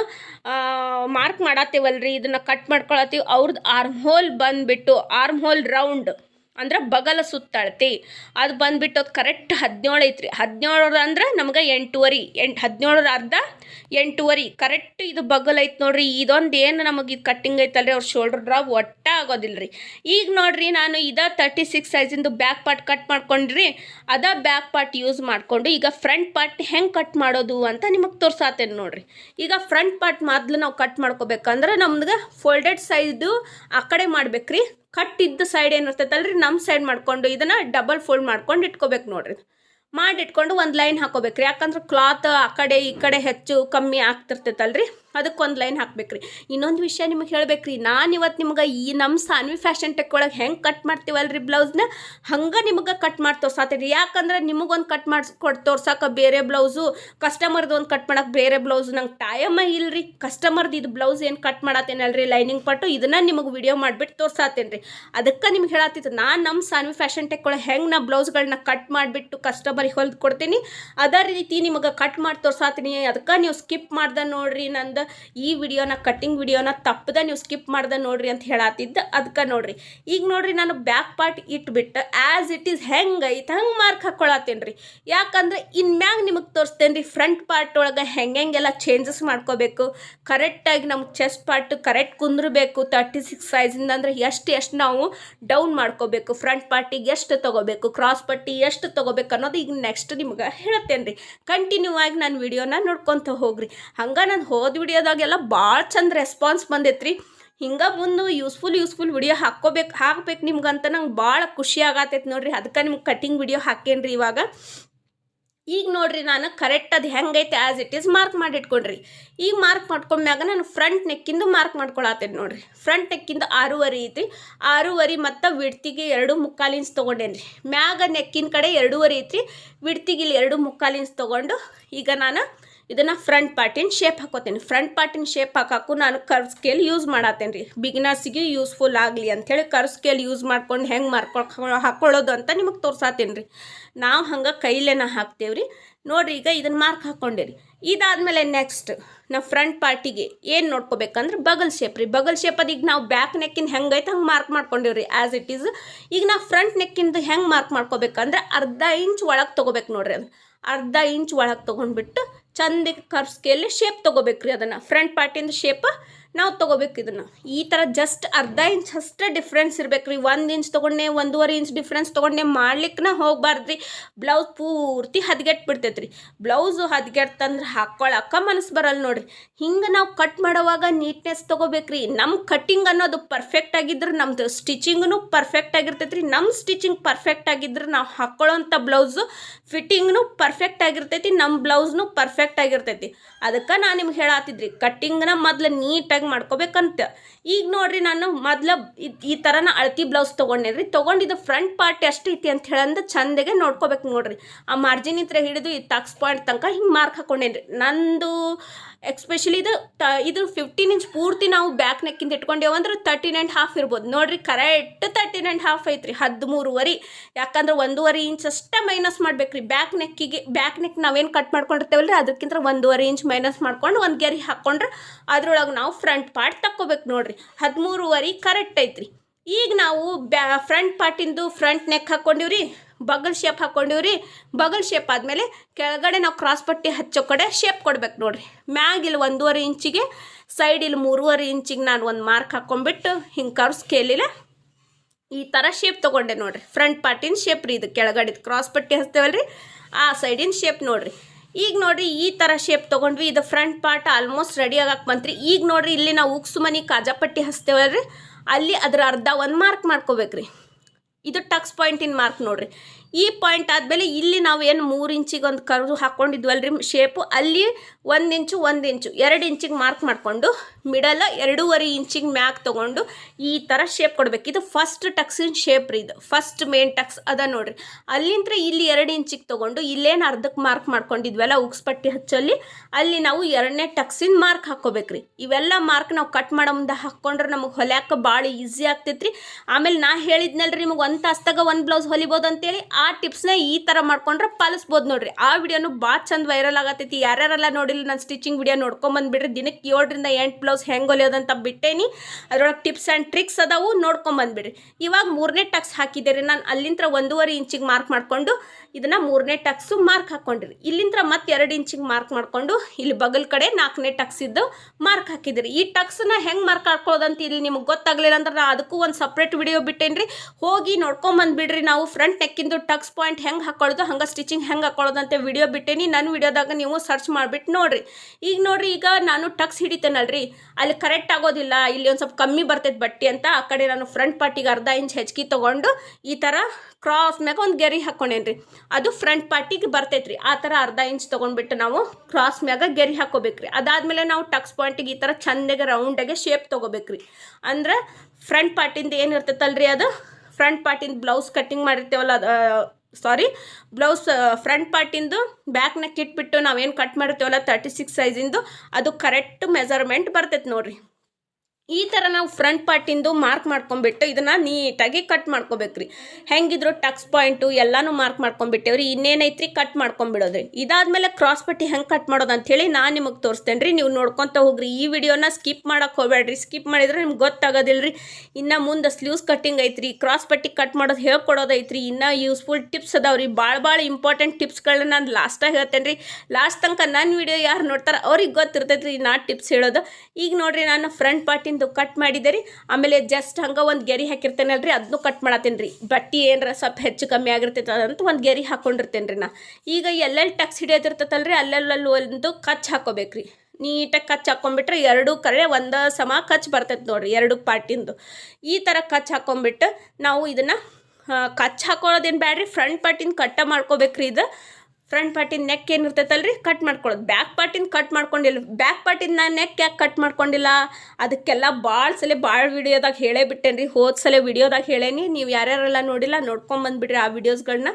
ಮಾರ್ಕ್ ಮಾಡತ್ತೇವಲ್ರಿ, ಇದನ್ನು ಕಟ್ ಮಾಡ್ಕೊಳತ್ತೀವಿ ಅವ್ರದ್ದು ಆರ್ಮ್ ಹೋಲ್ ಬಂದುಬಿಟ್ಟು ಆರ್ಮ್ ಹೋಲ್ ರೌಂಡ್ ಅಂದ್ರೆ ಬಗಲ ಸುತ್ತಳತಿ. ಅದು ಬಂದ್ಬಿಟ್ಟು ಕರೆಕ್ಟ್ ಹದಿನೇಳು ಐತ್ರಿ. ಹದಿನೇಳು ಅಂದ್ರೆ ನಮ್ಗೆ ಎಂಟೂವರೆ, ಎಂಟು ಹದಿನೇಳರ ಅರ್ಧ, ಎಂಟೂವರೆ. ಕರೆಕ್ಟ್ ಇದು ಬಗಲ್ ಐತೆ ನೋಡ್ರಿ. ಇದೊಂದು ಏನು ನಮಗೆ ಇದು ಕಟ್ಟಿಂಗ್ ಐತಲ್ರಿ ಅವ್ರ ಶೋಲ್ಡರ್ ಡ್ರಾಪ್ ಒಟ್ಟ ಆಗೋದಿಲ್ಲ ರೀ ಈಗ ನೋಡ್ರಿ ನಾನು ಇದ ತರ್ಟಿ ಸಿಕ್ಸ್ ಸೈಜಿಂದು ಬ್ಯಾಕ್ ಪಾರ್ಟ್ ಕಟ್ ಮಾಡ್ಕೊಂಡ್ರಿ. ಅದ ಬ್ಯಾಕ್ ಪಾರ್ಟ್ ಯೂಸ್ ಮಾಡಿಕೊಂಡು ಈಗ ಫ್ರಂಟ್ ಪಾರ್ಟ್ ಹೆಂಗೆ ಕಟ್ ಮಾಡೋದು ಅಂತ ನಿಮಗೆ ತೋರ್ಸಾತೇನೆ ನೋಡ್ರಿ. ಈಗ ಫ್ರಂಟ್ ಪಾರ್ಟ್ ಮೊದಲು ನಾವು ಕಟ್ ಮಾಡ್ಕೋಬೇಕಂದ್ರೆ ನಮ್ಗೆ ಫೋಲ್ಡೆಡ್ ಸೈಡು ಆ ಕಡೆ ಮಾಡ್ಬೇಕ್ರಿ. ಕಟ್ ಇದ್ದ ಸೈಡ್ ಏನಿರ್ತೈತಲ್ರಿ ನಮ್ಮ ಸೈಡ್ ಮಾಡ್ಕೊಂಡು ಇದನ್ನು ಡಬಲ್ ಫೋಲ್ಡ್ ಮಾಡ್ಕೊಂಡು ಇಟ್ಕೋಬೇಕು ನೋಡ್ರಿ. ಮಾಡಿಟ್ಕೊಂಡು ಒಂದು ಲೈನ್ ಹಾಕೋಬೇಕ್ರಿ. ಯಾಕಂದ್ರೆ ಕ್ಲಾತ್ ಆ ಕಡೆ ಈ ಕಡೆ ಹೆಚ್ಚು ಕಮ್ಮಿ ಆಗ್ತಿರ್ತೈತಲ್ರಿ? ಅದಕ್ಕೊಂದು ಲೈನ್ ಹಾಕ್ಬೇಕ್ರಿ. ಇನ್ನೊಂದು ವಿಷಯ ನಿಮಗೆ ಹೇಳ್ಬೇಕ್ರಿ, ನಾನು ಇವತ್ತು ನಿಮ್ಗೆ ಈ ನಮ್ಮ ಸಾನ್ವಿ ಫ್ಯಾಷನ್ ಟೆಕ್ ಒಳಗೆ ಹೆಂಗೆ ಕಟ್ ಮಾಡ್ತೀವಲ್ರಿ ಬ್ಲೌಸ್ನ? ಹಂಗೆ ನಿಮಗೆ ಕಟ್ ಮಾಡಿ ತೋರ್ಸಾತೀರಿ. ಯಾಕಂದ್ರೆ ನಿಮಗೊಂದು ಕಟ್ ಮಾಡಿಸ್ ಕೊಟ್ಟು ತೋರ್ಸಕ್ಕೆ ಬೇರೆ ಬ್ಲೌಸು ಕಸ್ಟಮರ್ದು ಒಂದು ಕಟ್ ಮಾಡೋಕೆ ಬೇರೆ ಬ್ಲೌಸ್ ನಂಗೆ ಟೈಮ ರೀ ಕಸ್ಟಮರ್ದು ಇದು ಬ್ಲೌಸ್ ಏನು ಕಟ್ ಮಾಡತ್ತೇನಲ್ರಿ ಲೈನಿಂಗ್ ಪಟ್ಟು? ಇದನ್ನು ನಿಮಗೆ ವಿಡಿಯೋ ಮಾಡಿಬಿಟ್ಟು ತೋರ್ಸಾತೇನೆ ರೀ ಅದಕ್ಕೆ ನಿಮ್ಗೆ ಹೇಳತ್ತಿತ್ತು ನಾನು ನಮ್ಮ ಸಾನ್ವಿ ಫ್ಯಾಷನ್ ಟೆಕ್ ಒಳಗೆ ಹೆಂಗೆ ನಾ ಬ್ಲೌಸ್ಗಳನ್ನ ಕಟ್ ಮಾಡಿಬಿಟ್ಟು ಕಸ್ಟಮರಿಗೆ ಹೊಲ್ದು ಕೊಡ್ತೀನಿ, ಅದೇ ರೀತಿ ನಿಮಗೆ ಕಟ್ ಮಾಡಿ ತೋರ್ಸಾತೀನಿ. ಅದಕ್ಕೆ ನೀವು ಸ್ಕಿಪ್ ಮಾಡ್ದೆ ನೋಡ್ರಿ ನಂದು. ಈ ವಿಡಿಯೋನ ಕಟ್ಟಿಂಗ್ ವಿಡಿಯೋನ ತಪ್ಪದ ನೀವು ಸ್ಕಿಪ್ ಮಾಡ್ದೆ ನೋಡ್ರಿ ಅಂತ ಹೇಳತ್ತಿದ್ದ ಅದಕ್ಕೆ ನೋಡ್ರಿ. ಈಗ ನೋಡ್ರಿ ನಾನು ಬ್ಯಾಕ್ ಪಾರ್ಟ್ ಇಟ್ಬಿಟ್ಟು ಆ್ಯಸ್ ಇಟ್ ಈಸ್ ಹೆಂಗೆ ಐತೆ, ಹಂಗೆ ಮಾರ್ಕ್ ಹಾಕ್ಕೊಳತ್ತೇನೆ ರೀ ಯಾಕಂದ್ರೆ ಇನ್ಮ್ಯಾಗ ನಿಮಗೆ ತೋರಿಸ್ತೇನೆ ರೀ ಫ್ರಂಟ್ ಪಾರ್ಟ್ ಒಳಗೆ ಹೆಂಗೆಲ್ಲ ಚೇಂಜಸ್ ಮಾಡ್ಕೋಬೇಕು. ಕರೆಕ್ಟಾಗಿ ನಮ್ಮ ಚೆಸ್ಟ್ ಪಾರ್ಟ್ ಕರೆಕ್ಟ್ ಕುಂದ್ರಬೇಕು ತರ್ಟಿ ಸಿಕ್ಸ್ ಸೈಜಿಂದ ಅಂದ್ರೆ ಎಷ್ಟು ಎಷ್ಟು ನಾವು ಡೌನ್ ಮಾಡ್ಕೋಬೇಕು. ಫ್ರಂಟ್ ಪಾರ್ಟಿಗೆ ಎಷ್ಟು ತೊಗೋಬೇಕು ಕ್ರಾಸ್ ಪಟ್ಟಿ ಎಷ್ಟು ತೊಗೋಬೇಕು ಅನ್ನೋದು ಈಗ ನೆಕ್ಸ್ಟ್ ನಿಮ್ಗೆ ಹೇಳ್ತೇನೆ ರೀ ಕಂಟಿನ್ಯೂ ಆಗಿ ನಾನು ವಿಡಿಯೋನ ನೋಡ್ಕೊತ ಹೋಗ್ರಿ. ಹಂಗೆ ನಾನು ಹೋದ ವಿಡಿಯೋದಾಗೆಲ್ಲ ಭಾಳ ಚಂದ ರೆಸ್ಪಾನ್ಸ್ ಬಂದೈತ್ರಿ. ಹಿಂಗೆ ಬಂದು ಯೂಸ್ಫುಲ್ ಯೂಸ್ಫುಲ್ ವಿಡಿಯೋ ಹಾಕ್ಕೋಬೇಕು ಹಾಕ್ಬೇಕು ನಿಮ್ಗಂತ ನಂಗೆ ಭಾಳ ಖುಷಿ ಆಗತ್ತೈತೆ ನೋಡ್ರಿ. ಅದಕ್ಕೆ ನಿಮ್ಗೆ ಕಟಿಂಗ್ ವಿಡಿಯೋ ಹಾಕೇನ್ರಿ ಇವಾಗ. ಈಗ ನೋಡ್ರಿ ನಾನು ಕರೆಕ್ಟ್ ಅದು ಹೆಂಗೈತೆ ಆ್ಯಸ್ ಇಟ್ ಈಸ್ ಮಾರ್ಕ್ ಮಾಡಿಟ್ಕೊಂಡ್ರಿ. ಈಗ ಮಾರ್ಕ್ ಮಾಡ್ಕೊಂಡ್ಮ್ಯಾಗ ನಾನು ಫ್ರಂಟ್ ನೆಕ್ಕಿಂದು ಮಾರ್ಕ್ ಮಾಡ್ಕೊಳತ್ತೇನೆ ನೋಡ್ರಿ. ಫ್ರಂಟ್ ನೆಕ್ಕಿಂದು ಆರೂವರೆ ಐತಿ ಆರೂವರೆ ಮತ್ತು ವಿಡ್ತಿಗೆ ಎರಡು ಮುಕ್ಕಾಲಿನ್ಸ್ ಇಂಚ್ ತೊಗೊಂಡೇನಿ ರೀ ಮ್ಯಾಗ ನೆಕ್ಕಿನ ಕಡೆ ಎರಡೂವರೆ ಐತ್ರಿ. ವಿಡ್ತಿಗೆ ಇಲ್ಲಿ ಎರಡು ಮುಕ್ಕಾಲಿನ್ಸ್ ತೊಗೊಂಡು ಈಗ ನಾನು ಇದನ್ನು ಫ್ರಂಟ್ ಪಾರ್ಟಿನ ಶೇಪ್ ಹಾಕೋತೀನಿ. ಫ್ರಂಟ್ ಪಾರ್ಟಿನ ಶೇಪ್ ಹಾಕೋಕ್ಕೂ ನಾನು ಕರ್ವ್ ಸ್ಕೇಲ್ ಯೂಸ್ ಮಾಡತ್ತೇನೆ ರೀ ಬಿಗಿನರ್ಸಿಗೆ ಯೂಸ್ಫುಲ್ ಆಗಲಿ ಅಂಥೇಳಿ ಕರ್ವ್ ಸ್ಕೇಲ್ ಯೂಸ್ ಮಾಡ್ಕೊಂಡು ಹೆಂಗೆ ಮಾರ್ಕೊ ಹಾಕ್ಕೊಳ್ಳೋದು ಅಂತ ನಿಮಗೆ ತೋರ್ಸಾತೀನಿ ರೀ ನಾವು ಹಂಗೆ ಕೈಲೇನ ಹಾಕ್ತೇವೆ ರೀ ನೋಡಿರಿ ಈಗ ಇದನ್ನು ಮಾರ್ಕ್ ಹಾಕ್ಕೊಂಡಿರಿ ಇದಾದಮೇಲೆ ನೆಕ್ಸ್ಟ್ ನಾವು ಫ್ರಂಟ್ ಪಾರ್ಟಿಗೆ ಏನು ನೋಡ್ಕೋಬೇಕಂದ್ರೆ ಬಗಲ್ ಶೇಪ್ ರೀ. ಬಗಲ್ ಶೇಪ್ ಅದು ಈಗ ನಾವು ಬ್ಯಾಕ್ ನೆಕ್ಕಿನ ಹೆಂಗೈತೆ ಹಂಗೆ ಮಾರ್ಕ್ ಮಾಡ್ಕೊಂಡಿವ್ರಿ ಆ್ಯಸ್ ಇಟ್ ಈಸ್ ಈಗ ನಾವು ಫ್ರಂಟ್ ನೆಕ್ಕಿಂದು ಹೆಂಗೆ ಮಾರ್ಕ್ ಮಾಡ್ಕೋಬೇಕಂದ್ರೆ ಅರ್ಧ ಇಂಚ್ ಒಳಗೆ ತೊಗೋಬೇಕು ನೋಡ್ರಿ ಅದು. ಅರ್ಧ ಇಂಚ್ ಒಳಗೆ ತೊಗೊಂಡ್ಬಿಟ್ಟು ಚಂದಿಗೆ ಕರ್ವ್ ಶೇಪ್ ತೊಗೋಬೇಕ್ರಿ ಅದನ್ನು. ಫ್ರಂಟ್ ಪಾರ್ಟಿಂದ ಶೇಪ್ ನಾವು ತೊಗೋಬೇಕು ಇದನ್ನು. ಈ ಥರ ಜಸ್ಟ್ ಅರ್ಧ ಇಂಚ್ ಅಷ್ಟೇ ಡಿಫ್ರೆನ್ಸ್ ಇರಬೇಕು ರೀ ಒಂದು ಇಂಚ್ ತೊಗೊಂಡೆ, ಒಂದೂವರೆ ಇಂಚ್ ಡಿಫ್ರೆನ್ಸ್ ತೊಗೊಂಡೆ ಮಾಡ್ಲಿಕ್ಕೆ ಹೋಗ್ಬಾರ್ದು ರೀ ಬ್ಲೌಸ್ ಪೂರ್ತಿ ಹದಗೆಟ್ಟು ಬಿಡ್ತೈತೆ ರೀ ಬ್ಲೌಸು ಹದಗೆಡ್ತಂದ್ರೆ ಹಾಕ್ಕೊಳಕ್ಕ ಮನಸ್ಸು ಬರಲ್ಲ ನೋಡ್ರಿ. ಹಿಂಗೆ ನಾವು ಕಟ್ ಮಾಡೋವಾಗ ನೀಟ್ನೆಸ್ ತೊಗೋಬೇಕು ರೀ ನಮ್ಮ ಕಟ್ಟಿಂಗ್ ಅನ್ನೋದು ಪರ್ಫೆಕ್ಟ್ ಆಗಿದ್ರೆ ನಮ್ಮದು ಸ್ಟಿಚಿಂಗ್ನು ಪರ್ಫೆಕ್ಟ್ ಆಗಿರ್ತೈತೆ ರೀ ನಮ್ಮ ಸ್ಟಿಚಿಂಗ್ ಪರ್ಫೆಕ್ಟ್ ಆಗಿದ್ರೆ ನಾವು ಹಾಕ್ಕೊಳ್ಳೋಂಥ ಬ್ಲೌಸು ಫಿಟ್ಟಿಂಗ್ನು ಪರ್ಫೆಕ್ಟ್ ಆಗಿರ್ತೈತಿ. ನಮ್ಮ ಬ್ಲೌಸ್ನು ಪರ್ಫೆಕ್ಟ್ ಆಗಿರ್ತೈತಿ. ಅದಕ್ಕೆ ನಾನು ನಿಮ್ಗೆ ಹೇಳತ್ತಿದ್ರಿ ಕಟ್ಟಿಂಗ್ನ ಮೊದಲು ನೀಟಾಗಿ ಮಾಡ್ಕೋಬೇಕಂತ. ಈಗ ನೋಡ್ರಿ ನಾನು ಮೊದ್ಲು ಈ ಥರನ ಅಳತಿ ಬ್ಲೌಸ್ ತೊಗೊಂಡೆ ರೀ? ತೊಗೊಂಡಿದ್ದು ಫ್ರಂಟ್ ಪಾರ್ಟ್ ಎಷ್ಟು ಐತಿ ಅಂತ ಹೇಳಂದು ಚಂದಗೆ ನೋಡ್ಕೋಬೇಕು ನೋಡ್ರಿ. ಆ ಮಾರ್ಜಿನ್ ಇತ್ರ ಹಿಡಿದು ಈ ತಕ್ಸ್ ಪಾಯಿಂಟ್ ತನಕ ಹಿಂಗೆ ಮಾರ್ಕ್ ಹಾಕೊಂಡೇನಿ ರೀ? ನಂದು ಎಕ್ಸ್ಪೆಷಲಿ ಇದು ತ, ಇದು ಫಿಫ್ಟೀನ್ ಇಂಚ್ ಪೂರ್ತಿ ನಾವು ಬ್ಯಾಕ್ ನೆಕ್ಕಿಂದ ಇಟ್ಕೊಂಡೇವು ಅಂದ್ರೆ ತರ್ಟೀನ್ ಆ್ಯಂಡ್ ಹಾಫ್ ಇರ್ಬೋದು. ನೋಡ್ರಿ ಕರೆಕ್ಟ್ ತರ್ಟೀನ್ ಆ್ಯಂಡ್ ಹಾಫ್ ಐತ್ರಿ, ಹದಿಮೂರುವರೆ. ಯಾಕಂದ್ರೆ ಒಂದೂವರೆ ಇಂಚ್ ಅಷ್ಟೇ ಮೈನಸ್ ಮಾಡ್ಬೇಕು ರೀ. ಬ್ಯಾಕ್ ನೆಕ್ಕಿಗೆ ಬ್ಯಾಕ್ ನೆಕ್ ನಾವೇನು ಕಟ್ ಮಾಡ್ಕೊಂಡಿರ್ತೇವಲ್ರಿ? ಅದಕ್ಕಿಂತ ಒಂದೂವರೆ ಇಂಚ್ ಮೈನಸ್ ಮಾಡ್ಕೊಂಡು ಒಂದು ಗೆರಿ ಹಾಕ್ಕೊಂಡ್ರೆ ಅದ್ರೊಳಗೆ ನಾವು ಫ್ರಂಟ್ ಪಾರ್ಟ್ ತಕ್ಕೋಬೇಕು ನೋಡ್ರಿ. ಹದಿಮೂರುವರೆ ಕರೆಕ್ಟ್ ಐತ್ರಿ. ಈಗ ನಾವು ಬ್ಯಾ ಫ್ರಂಟ್ ಪಾರ್ಟಿಂದು ಫ್ರಂಟ್ ನೆಕ್ ಹಾಕ್ಕೊಂಡಿವ್ರಿ ಬಗಲ್ ಶೇಪ್ ಹಾಕ್ಕೊಂಡಿವ್ರಿ ಬಗಲ್ ಶೇಪ್ ಆದಮೇಲೆ ಕೆಳಗಡೆ ನಾವು ಕ್ರಾಸ್ ಪಟ್ಟಿ ಹಚ್ಚೋ ಕಡೆ ಶೇಪ್ ಕೊಡ್ಬೇಕು ನೋಡ್ರಿ. ಮ್ಯಾಗ ಇಲ್ಲಿ ಒಂದೂವರೆ ಇಂಚಿಗೆ ಸೈಡ್ ಇಲ್ಲಿ ಮೂರುವರೆ ಇಂಚಿಗೆ ನಾನು ಒಂದು ಮಾರ್ಕ್ ಹಾಕ್ಕೊಂಡ್ಬಿಟ್ಟು ಹಿಂಗೆ ಕರ್ಸ್ ಕೇಳಿಲ್ಲ. ಈ ಥರ ಶೇಪ್ ತೊಗೊಂಡೆ ನೋಡ್ರಿ. ಫ್ರಂಟ್ ಪಾರ್ಟಿನ ಶೇಪ್ ರೀ ಇದು. ಕೆಳಗಡೆ ಕ್ರಾಸ್ ಪಟ್ಟಿ ಹಚ್ತೇವಲ್ರಿ, ಆ ಸೈಡಿನ ಶೇಪ್ ನೋಡ್ರಿ. ಈಗ ನೋಡ್ರಿ ಈ ಥರ ಶೇಪ್ ತೊಗೊಂಡ್ವಿ, ಇದು ಫ್ರಂಟ್ ಪಾರ್ಟ್ ಆಲ್ಮೋಸ್ಟ್ ರೆಡಿ ಆಗಕ್ಕೆ ಬಂತ್ರಿ. ಈಗ ನೋಡ್ರಿ ಇಲ್ಲಿ ನಾವು ಉಕ್ಸು ಮನಿ ಕಾಜಾಪಟ್ಟಿ ಹಚ್ತೇವಲ್ರಿ. ಅಲ್ಲಿ ಅದ್ರ ಅರ್ಧ ಒಂದು ಮಾರ್ಕ್ ಮಾಡ್ಕೋಬೇಕ್ರಿ. ಇದು ಟಕ್ಸ್ ಪಾಯಿಂಟಿನ ಮಾರ್ಕ್ ನೋಡ್ರಿ. ಈ ಪಾಯಿಂಟ್ ಆದಮೇಲೆ ಇಲ್ಲಿ ನಾವು ಏನು ಮೂರು ಇಂಚಿಗೆ ಒಂದು ಕರ್ವ್ ಹಾಕ್ಕೊಂಡಿದ್ವಲ್ರಿ ಶೇಪು ಅಲ್ಲಿ ಒಂದು ಇಂಚು ಒಂದು ಇಂಚು ಎರಡು ಇಂಚಿಗೆ ಮಾರ್ಕ್ ಮಾಡಿಕೊಂಡು ಮಿಡಲ ಎರಡೂವರೆ ಇಂಚಿಗೆ ಮ್ಯಾಕ್ ತೊಗೊಂಡು ಈ ಥರ ಶೇಪ್ ಕೊಡಬೇಕು. ಇದು ಫಸ್ಟ್ ಟಕ್ಸಿನ ಶೇಪ್ ರೀ ಇದು. ಫಸ್ಟ್ ಮೇನ್ ಟಕ್ಸ್ ಅದ ನೋಡ್ರಿ. ಅಲ್ಲಿಂದ ಇಲ್ಲಿ ಎರಡು ಇಂಚಿಗೆ ತೊಗೊಂಡು ಇಲ್ಲೇನು ಅರ್ಧಕ್ಕೆ ಮಾರ್ಕ್ ಮಾಡ್ಕೊಂಡಿದ್ವಲ್ಲ ಉಕ್ಸ್ ಪಟ್ಟಿ ಹಚ್ಚಲ್ಲಿ, ಅಲ್ಲಿ ನಾವು ಎರಡನೇ ಟಕ್ಸಿನ ಮಾರ್ಕ್ ಹಾಕ್ಕೋಬೇಕ್ರಿ. ಇವೆಲ್ಲ ಮಾರ್ಕ್ ನಾವು ಕಟ್ ಮಾಡೋ ಮುಂದೆ ಹಾಕ್ಕೊಂಡ್ರೆ ನಮಗೆ ಹೊಲ್ಯಾಕ ಭಾಳ ಈಸಿ ಆಗ್ತೈತ್ರಿ. ಆಮೇಲೆ ನಾ ಹೇಳಿದ್ನಲ್ರಿ ನಿಮಗೆ ಒಂದು ತಾಸ್ದಾಗ ಒಂದು ಬ್ಲೌಸ್ ಹೊಲಿಬೋದು ಅಂತೇಳಿ, ಆ ಟಿಪ್ಸ್ನ ಈ ಥರ ಮಾಡ್ಕೊಂಡ್ರೆ ಪಾಲಿಸ್ಬೋದು ನೋಡ್ರಿ. ಆ ವಿಡಿಯೋನು ಭಾಳ ಚಂದ ವೈರಲ್ ಆಗತ್ತೈತಿ ಯಾರ್ಯಾರೆಲ್ಲ ನೋಡಿಲ್ಲ ನಾನು ಸ್ಟಿಚಿಂಗ್ ವಿಡಿಯೋ ನೋಡ್ಕೊಂಬಂದ್ಬಿಡ್ರಿ ದಿನಕ್ಕೆ ಏಳರಿಂದ ಎಂಟು ಬ್ಲೌಸ್ ಹೆಂಗೆ ಹೊಲಿಯೋದಂತ ಬಿಟ್ಟೇನಿ. ಅದ್ರೊಳಗೆ ಟಿಪ್ಸ್ ಆ್ಯಂಡ್ ಟ್ರಿಕ್ಸ್ ಅದಾವು ನೋಡ್ಕೊಂಬಂದ್ಬಿಡ್ರಿ ಇವಾಗ ಮೂರನೇ ಟಕ್ಸ್ ಹಾಕಿದ್ದೀರಿ. ನಾನು ಅಲ್ಲಿಂದ ಒಂದೂವರೆ ಇಂಚಿಗೆ ಮಾರ್ಕ್ ಮಾಡಿಕೊಂಡು ಇದನ್ನು ಮೂರನೇ ಟಕ್ಸು ಮಾರ್ಕ್ ಹಾಕ್ಕೊಂಡಿರಿ ಇಲ್ಲಿಂದ ಮತ್ತೆ ಎರಡು ಇಂಚಿಗೆ ಮಾರ್ಕ್ ಮಾಡಿಕೊಂಡು ಇಲ್ಲಿ ಬಗಲ್ ಕಡೆ ನಾಲ್ಕನೇ ಟಕ್ಸ್ ಇದ್ದು ಮಾರ್ಕ್ ಹಾಕಿದಿರಿ. ಈ ಟಕ್ಸನ್ನ ಹೆಂಗೆ ಮಾರ್ಕ್ ಹಾಕೋದಂತ ಇಲ್ಲಿ ನಿಮ್ಗೆ ಗೊತ್ತಾಗ್ಲಿಲ್ಲ ಅಂದ್ರೆ ನಾ ಅದಕ್ಕೂ ಒಂದು ಸಪ್ರೇಟ್ ವಿಡಿಯೋ ಬಿಟ್ಟೇನ್ರಿ. ಹೋಗಿ ನೋಡ್ಕೊಂಬಂದ್ಬಿಡ್ರಿ ನಾವು ಫ್ರಂಟ್ ನೆಕ್ಕಿಂದು ಟಕ್ಸ್ ಪಾಯಿಂಟ್ ಹೆಂಗೆ ಹಾಕೊಳ್ಳೋದು, ಹಂಗೆ ಸ್ಟಿಚಿಂಗ್ ಹೆಂಗೆ ಹಾಕೊಳ್ಳೋದಂತೆ ವಿಡಿಯೋ ಬಿಟ್ಟೇನಿ. ನನ್ನ ವಿಡಿಯೋದಾಗ ನೀವು ಸರ್ಚ್ ಮಾಡಿಬಿಟ್ಟು ನೋಡ್ರಿ. ಈಗ ನೋಡ್ರಿ, ಈಗ ನಾನು ಟಕ್ಸ್ ಹಿಡಿತೇನಲ್ರಿ. ಅಲ್ಲಿ ಕರೆಕ್ಟ್ ಆಗೋದಿಲ್ಲ, ಇಲ್ಲಿ ಒಂದು ಸ್ವಲ್ಪ ಕಮ್ಮಿ ಬರ್ತೈತೆ ಬಟ್ಟೆ ಅಂತ. ಆ ಕಡೆ ನಾನು ಫ್ರಂಟ್ ಪಾರ್ಟಿಗೆ ಅರ್ಧ ಇಂಚ್ ಹೆಚ್ಚಿಗೆ ತೊಗೊಂಡು ಈ ಥರ ಕ್ರಾಸ್ ಮ್ಯಾಗ ಒಂದು ಗೆರಿ ಹಾಕ್ಕೊಂಡೇನ್ರಿ ಅದು ಫ್ರಂಟ್ ಪಾರ್ಟಿಗೆ ಬರ್ತೈತ್ರಿ. ಆ ಥರ ಅರ್ಧ ಇಂಚ್ ತೊಗೊಂಡ್ಬಿಟ್ಟು ನಾವು ಕ್ರಾಸ್ ಮ್ಯಾಗ ಗೆರಿ ಹಾಕೋಬೇಕ್ರಿ. ಅದಾದಮೇಲೆ ನಾವು ಟಕ್ಸ್ ಪಾಯಿಂಟಿಗೆ ಈ ಥರ ಚಂದಾಗೆ ರೌಂಡಾಗೆ ಶೇಪ್ ತೊಗೋಬೇಕ್ರಿ. ಅಂದ್ರೆ ಫ್ರಂಟ್ ಪಾರ್ಟಿಂದ ಏನು ಇರ್ತೈತಲ್ರಿ ಅದು? ಫ್ರಂಟ್ ಪಾರ್ಟಿಂದ ಬ್ಲೌಸ್ ಕಟ್ಟಿಂಗ್ ಮಾಡಿರ್ತೇವಲ್ಲ ಅದು ಸಾರಿ ಬ್ಲೌಸ್ ಫ್ರಂಟ್ ಪಾರ್ಟಿಂದು ಬ್ಯಾಕ್ ಕಿಟ್ಬಿಟ್ಟು ನಾವೇನು ಕಟ್ ಮಾಡಿರ್ತೇವಲ್ಲ ತರ್ಟಿ ಸಿಕ್ಸ್ ಸೈಜಿಂದು ಅದು ಕರೆಕ್ಟ್ ಮೆಜರ್ಮೆಂಟ್ ಬರ್ತೈತೆ ನೋಡ್ರಿ. ಈ ಥರ ನಾವು ಫ್ರಂಟ್ ಪಾರ್ಟಿಂದು ಮಾರ್ಕ್ ಮಾಡ್ಕೊಂಬಿಟ್ಟು ಇದನ್ನು ನೀಟಾಗಿ ಕಟ್ ಮಾಡ್ಕೋಬೇಕ್ರಿ. ಹೆಂಗಿದ್ರು ಟಕ್ಸ್ ಪಾಯಿಂಟು ಎಲ್ಲನೂ ಮಾರ್ಕ್ ಮಾಡ್ಕೊಂಬಿಟ್ಟೇವ್ರಿ ಇನ್ನೇನೈತ್ರಿ ಕಟ್ ಮಾಡ್ಕೊಂಬಿಡೋದ್ರಿ ಇದಾದಮೇಲೆ ಕ್ರಾಸ್ ಪಟ್ಟಿ ಹೆಂಗೆ ಕಟ್ ಮಾಡೋದು ಅಂಥೇಳಿ ನಾನು ನಿಮಗೆ ತೋರಿಸ್ತೇನೆ ರೀ ನೀವು ನೋಡ್ಕೊತ ಹೋಗ್ರಿ. ಈ ವಿಡಿಯೋನ ಸ್ಕಿಪ್ ಮಾಡೋಕೆ ಹೋಗ್ಬೇಡ್ರಿ. ಸ್ಕಿಪ್ ಮಾಡಿದ್ರೆ ನಿಮ್ಗೆ ಗೊತ್ತಾಗೋದಿಲ್ಲ ರೀ ಇನ್ನು ಮುಂದೆ ಸ್ಲೀವ್ಸ್ ಕಟ್ಟಿಂಗ್ ಐತ್ರಿ. ಕ್ರಾಸ್ ಪಟ್ಟಿ ಕಟ್ ಮಾಡೋದು ಹೇಳ್ಕೊಡೋದು ಐತ್ರಿ ಇನ್ನೂ ಯೂಸ್ಫುಲ್ ಟಿಪ್ಸ್ ಅದಾವ್ರಿ. ಭಾಳ ಭಾಳ ಇಂಪಾರ್ಟೆಂಟ್ ಟಿಪ್ಸ್ಗಳನ್ನ ನಾನು ಲಾಸ್ಟಾಗಿ ಹೇಳ್ತೇನೆ ರೀ ಲಾಸ್ಟ್ ತನಕ ನನ್ನ ವಿಡಿಯೋ ಯಾರು ನೋಡ್ತಾರೆ ಅವ್ರಿಗೆ ಗೊತ್ತಿರ್ತೈತೆ ರೀ ನಾ ಟಿಪ್ಸ್ ಹೇಳೋದು. ಈಗ ನೋಡಿರಿ ನಾನು ಫ್ರಂಟ್ ಪಾರ್ಟಿಂದು ಕಟ್ ಮಾಡಿದೆ ರೀ ಆಮೇಲೆ ಜಸ್ಟ್ ಹಂಗೆ ಒಂದು ಗೆರಿ ಹಾಕಿರ್ತೇನಲ್ರಿ ಅದನ್ನು ಕಟ್ ಮಾಡತ್ತೇನೆ ರೀ ಬಟ್ಟಿ ಏನರ ಸ್ವಲ್ಪ ಹೆಚ್ಚು ಕಮ್ಮಿ ಆಗಿರ್ತೈತೆ ಅಂತ ಒಂದು ಗೆರಿ ಹಾಕೊಂಡಿರ್ತೇನೆ ರೀ ನಾ. ಈಗ ಎಲ್ಲೆಲ್ಲಿ ಟಕ್ಸ್ ಹಿಡಿಯೋದಿರ್ತೈತಲ್ಲ ರೀ ಅಲ್ಲೆಲ್ಲ ಒಂದು ಕಚ್ ಹಾಕೋಬೇಕ್ರಿ. ನೀಟಾಗಿ ಕಚ್ ಹಾಕೊಂಡ್ಬಿಟ್ರೆ ಎರಡೂ ಕಡೆ ಒಂದು ಸಮ ಕಚ್ ಬರ್ತೈತೆ ನೋಡಿರಿ, ಎರಡು ಪಾರ್ಟಿಂದು. ಈ ಥರ ಕಚ್ ಹಾಕೊಂಡ್ಬಿಟ್ಟು ನಾವು ಇದನ್ನು ಕಚ್ ಹಾಕೊಳ್ಳೋದೇನು ಬ್ಯಾಡ್ರಿ ಫ್ರಂಟ್ ಪಾರ್ಟಿಂದ ಕಟ್ಟ ಮಾಡ್ಕೋಬೇಕ್ರಿ ಇದು. ಫ್ರಂಟ್ ಪಾರ್ಟಿನ ನೆಕ್ ಏನಿರ್ತೈತಲ್ರಿ ಕಟ್ ಮಾಡ್ಕೊಳ್ಳೋದು. ಬ್ಯಾಕ್ ಪಾರ್ಟಿನ ಕಟ್ ಮಾಡ್ಕೊಂಡಿಲ್ಲ. ಬ್ಯಾಕ್ ಪಾರ್ಟಿನ ನಾನು ನೆಕ್ ಯಾಕೆ ಕಟ್ ಮಾಡ್ಕೊಂಡಿಲ್ಲ? ಅದಕ್ಕೆಲ್ಲ ಭಾಳ ಸಲ ಭಾಳ ವೀಡಿಯೋದಾಗ ಹೇಳೇ ಬಿಟ್ಟೇನೆ ರೀ ಹೋದ ಸಲ ವೀಡಿಯೋದಾಗ ಹೇಳೇನಿ. ನೀವು ಯಾರ್ಯಾರೆಲ್ಲ ನೋಡಿಲ್ಲ ನೋಡ್ಕೊಂಬಂದ್ಬಿಡ್ರಿ ಆ ವೀಡಿಯೋಸ್ಗಳನ್ನ